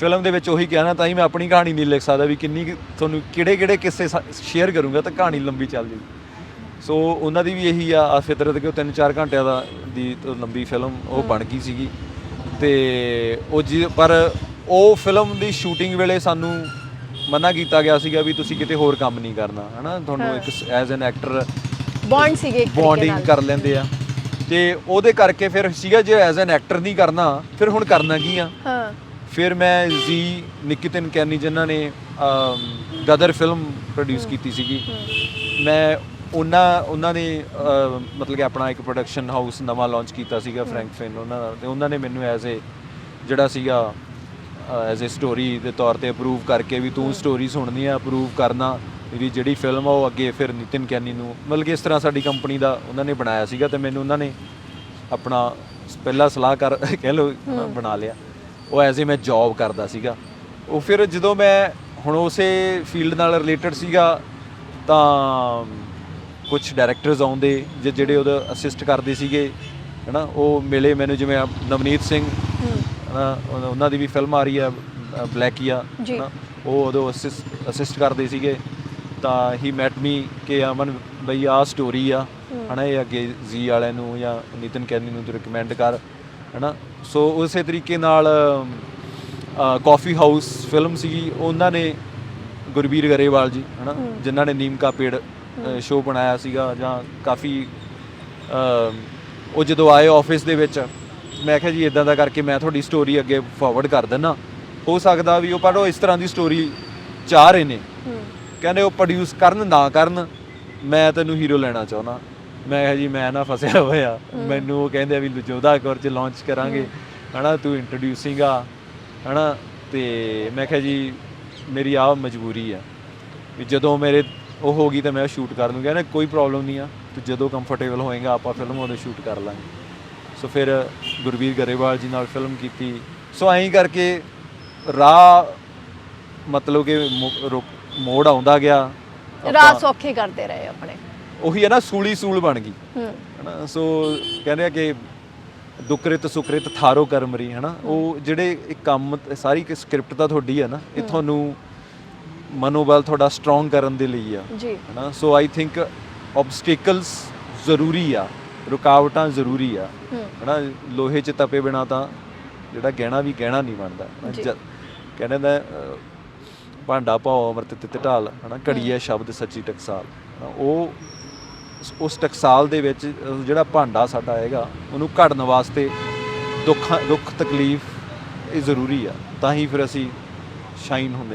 ਫਿਲਮ ਦੇ ਵਿੱਚ ਉਹੀ ਕਹਿਣਾ ਤਾਂ ਹੀ ਮੈਂ ਆਪਣੀ ਕਹਾਣੀ ਨਹੀਂ ਲਿਖ ਸਕਦਾ ਵੀ ਕਿੰਨੀ ਤੁਹਾਨੂੰ ਕਿਹੜੇ ਕਿਹੜੇ ਕਿੱਸੇ ਸ਼ੇਅਰ ਕਰੂੰਗਾ ਤਾਂ ਕਹਾਣੀ ਲੰਬੀ ਚੱਲ ਜੇਗੀ ਸੋ ਉਹਨਾਂ ਦੀ ਵੀ ਇਹੀ ਆ ਫਿਤਰਤ ਕਿ ਉਹ 3-4 ਘੰਟਿਆਂ ਦਾ ਦੀ ਲੰਬੀ ਫਿਲਮ ਉਹ ਬਣ ਗਈ ਸੀਗੀ। ਤੇ ਉਹ ਜੀ ਪਰ ਉਹ ਫਿਲਮ ਦੀ ਸ਼ੂਟਿੰਗ ਵੇਲੇ ਸਾਨੂੰ ਮਨਾ ਕੀਤਾ ਗਿਆ ਸੀਗਾ ਵੀ ਤੁਸੀਂ ਕਿਤੇ ਹੋਰ ਕੰਮ ਨਹੀਂ ਕਰਨਾ ਹਨਾ? ਤੁਹਾਨੂੰ। ਇੱਕ ਐਜ਼ ਐਨ ਐਕਟਰ ਬੌਂਡ ਸੀਗੇ ਇੱਕ ਤਰੀਕੇ ਬੌਂਡਿੰਗ ਨਾਲ। ਕਰ ਲੈਂਦੇ ਆ। ਤੇ ਉਹਦੇ ਕਰਕੇ ਫਿਰ ਸੀਗਾ ਜੇ ਐਜ਼ ਐਨ ਐਕਟਰ ਨਹੀਂ ਕਰਨਾ ਫਿਰ ਹੁਣ ਕਰਨਾ ਕੀ ਆ? ਹਾਂ। ਫਿਰ ਮੈਂ ਜੀ ਨਿਕਿਤਨ ਕੈਨੀ ਜਿਨ੍ਹਾਂ ਨੇ ਅਮ, ਗਦਰ ਫਿਲਮ ਪ੍ਰੋਡਿਊਸ ਕੀਤੀ ਸੀਗੀ। ਮੈਂ ਉਹਨਾਂ ਉਹਨਾਂ ਨੇ ਮਤਲਬ ਕਿ ਆਪਣਾ ਇੱਕ ਪ੍ਰੋਡਕਸ਼ਨ ਹਾਊਸ ਨਵਾਂ ਲਾਂਚ ਕੀਤਾ ਸੀਗਾ ਫ੍ਰੈਂਕਫਿਨ ਉਹਨਾਂ ਦਾ। ਤੇ ਉਹਨਾਂ ਨੇ ਮੈਨੂੰ ਐਜ਼ ਏ ਜਿਹੜਾ ਸੀਗਾ ਐਜ਼ ਏ ਸਟੋਰੀ ਦੇ ਤੌਰ ਤੇ ਅਪਰੂਵ ਕਰਕੇ ਵੀ ਤੂੰ ਸਟੋਰੀ ਸੁਣਨੀ ਆ ਅਪਰੂਵ ਕਰਨਾ। ਵੀ ਜਿਹੜੀ ਫਿਲਮ ਆ ਉਹ ਅੱਗੇ ਫਿਰ ਨਿਤਿਨ ਕੈਨੀ ਨੂੰ ਮਤਲਬ ਕਿ ਇਸ ਤਰ੍ਹਾਂ ਸਾਡੀ ਕੰਪਨੀ ਦਾ ਉਹਨਾਂ ਨੇ ਬਣਾਇਆ ਸੀਗਾ ਤੇ ਮੈਨੂੰ ਉਹਨਾਂ ਨੇ ਆਪਣਾ ਪਹਿਲਾ ਸਲਾਹਕਾਰ *laughs* ਕਹਿ ਹਨਾ, ਬਣਾ ਲਿਆ। ਉਹ ਐਜ਼ ਏ ਮੈਂ ਜੌਬ ਕਰਦਾ ਸੀਗਾ। ਉਹ ਫਿਰ ਜਦੋਂ ਮੈਂ ਹੁਣ ਉਸੇ ਫੀਲਡ ਨਾਲ ਰਿਲੇਟਡ ਸੀਗਾ ਤਾਂ ਕੁਝ ਡਾਇਰੈਕਟਰਸ ਆਉਂਦੇ ਜੇ ਜਿਹੜੇ ਉਹਦਾ ਅਸਿਸਟ ਕਰਦੇ ਸੀਗੇ ਹਨਾ ਉਹ ਮਿਲੇ ਮੈਨੂੰ ਜਿਵੇਂ ਨਵਨੀਤ ਸਿੰਘ ਹੂੰ। ਹਨਾ ਉਹਨਾਂ- ਦੀ ਵੀ ਫਿਲਮ ਆ ਰਹੀ ਆ ਬਲੈਕੀਆ। ਉਹ ਉਦੋਂ ਅਸਿਸਟ ਕਰਦੇ ਸੀਗੇ। ਤਾਂ ਹੀ ਮੈਟ ਮੀ ਕਿ ਅਮਨ ਬਈ ਆ ਸਟੋਰੀ ਆ ਹਨਾ ਇਹ ਅੱਗੇ ਜੀ ਵਾਲਿਆਂ ਨੂੰ ਜਾਂ ਨਿਤਨ ਕੈਨੀ ਨੂੰ ਤੂੰ ਰეკਮੈਂਡ ਕਰ ਹਨਾ। ਸੋ ਉਸੇ ਤਰੀਕੇ ਨਾਲ ਕਾਫੀ ਹਾਊਸ ਫਿਲਮ ਸੀਗੀ ਉਹਨਾਂ ਨੇ ਗੁਰਬੀਰ ਗਰੇਵਾਲ ਜੀ ਹਨਾ ਜਿਨ੍ਹਾਂ ਨੇ ਨੀਮ ਕਾ ਪੇੜ ਸ਼ੋਅ ਬਣਾਇਆ ਸੀਗਾ ਜਾਂ ਕਾਫੀ ਉਹ ਜਦੋਂ ਆਏ ਆਫਿਸ ਦੇ ਵਿੱਚ ਮੈਂ ਕਿਹਾ ਜੀ ਇਦਾਂ ਦਾ ਕਰਕੇ ਮੈਂ ਤੁਹਾਡੀ ਸਟੋਰੀ ਅੱਗੇ ਫਾਰਵਰਡ ਕਰ ਦਿੰਨਾ। ਹੋ ਸਕਦਾ ਵੀ ਉਹ ਪਰ ਉਹ ਇਸ ਤਰ੍ਹਾਂ ਦੀ ਸਟੋਰੀ ਚਾਹ ਰਹੇ ਨੇ। ਕਹਿੰਦੇ ਉਹ ਪ੍ਰੋਡਿਊਸ ਕਰਨ ਨਾ ਕਰਨ ਮੈਂ ਤੈਨੂੰ ਹੀਰੋ ਲੈਣਾ ਚਾਹੁੰਦਾ। ਮੈਂ ਕਿਹਾ ਜੀ ਮੈਂ ਨਾ ਫਸਿਆ ਹੋਇਆ। ਮੈਨੂੰ ਉਹ ਕਹਿੰਦੇ ਆ ਵੀ ਲਜੋਦਾ ਕੌਰ ਚ ਲਾਂਚ ਕਰਾਂਗੇ। ਹਨਾ ਤੂੰ ਇੰਟਰੋਡਿਊਸਿੰਗ ਆ। ਹਨਾ ਤੇ ਮੈਂ ਕਿਹਾ ਜੀ ਮੇਰੀ ਆ ਮਜਬੂਰੀ ਆ। ਵੀ ਜਦੋਂ ਮੇਰੇ ਉਹ ਹੋ ਗਈ ਤਾਂ ਮੈਂ ਸ਼ੂਟ ਕਰ ਲੂੰਗਾ। ਨਾ ਕੋਈ ਪ੍ਰੋਬਲਮ ਨਹੀਂ ਆ। ਤੂੰ ਜਦੋਂ ਕੰਫਰਟੇਬਲ ਹੋਏਗਾ ਆਪਾਂ ਫਿਲਮ ਉਹਦੇ ਸ਼ੂਟ ਕਰ ਲਾਂਗੇ। ਸੋ ਫਿਰ ਗੁਰਵੀਰ ਗਰੇਵਾਲ ਜੀ ਨਾਲ ਫਿਲਮ ਕੀਤੀ। ਸੋ ਐਂ ਕਰਕੇ ਰਾਹ ਮਤਲਬ ਕਿ ਮੋ- ਰੁਕ- ਮੋੜ ਆਉਂਦਾ ਗਿਆ ਆਪਾਂ- ਸੌਖੇ ਕਰਦੇ ਰਹੇ ਆਪਣੇ। ਉਹੀ ਹੈ ਨਾ ਸੂਲੀ ਸੂਲ ਬਣ ਗਈ। ਹੂੰ। ਹਨਾ ਸੋ ਕਹਿੰਦੇ ਆ ਕਿ ਦੁਕ੍ਰਿਤ ਸੁਕ੍ਰਿਤ ਥਾਰੋ ਕਰਮਰੀ ਹਨਾ। ਉਹ ਜਿਹੜੇ ਇਹ ਕੰਮ ਸਾਰੀ ਸਕ੍ਰਿਪਟ ਤਾਂ ਤੁਹਾਡੀ ਹੈ ਨਾ ਇਹ ਤੁਹਾਨੂੰ ਮਨੋਬਲ ਤੁਹਾਡਾ ਸਟਰੋਂਗ ਕਰਨ ਦੇ ਲਈ ਆ। ਜੀ। ਹਨਾ ਸੋ ਆਈ ਥਿੰਕ ਆਬਸਟੈਕਲਸ ਜ਼ਰੂਰੀ ਆ ਰੁਕਾਵਟਾਂ ਜ਼ਰੂਰੀ ਆ। ਹੂੰ। ਹਨਾ ਲੋਹੇ 'ਚ ਤਪੇ ਬਿਨਾ ਤਾਂ ਜਿਹੜਾ ਗਹਿਣਾ ਵੀ ਗਹਿਣਾ ਨਹੀਂ ਬਣਦਾ। ਹਨਾ। ਜੀ। ਜ- ਕਹਿੰਦੇ ਨੇ ਅਹ, ਭਾਂਡਾ ਪਾਓ ਅਮਰਤ ਤਿਤ ਢਾਲ ਹਨਾ ਘੜੀਏ ਸ਼ਬਦ ਸੱਚੀ ਟਕਸਾਲ। ਉਹ ਉਸ- ਟਕਸਾਲ ਦੇ ਵਿੱਚ ਜਿਹੜਾ ਭਾਂਡਾ ਸਾਡਾ ਹੈਗਾ ਉਹਨੂੰ ਘੜਨ ਵਾਸਤੇ ਦੁੱਖ ਦੁੱਖ ਤਕਲੀਫ ਇਹ ਜ਼ਰੂਰੀ ਆ। ਤਾਂ ਹੀ ਫਿਰ ਅਸੀਂ ਸ਼ਾਈਨ ਹੁੰਦੇ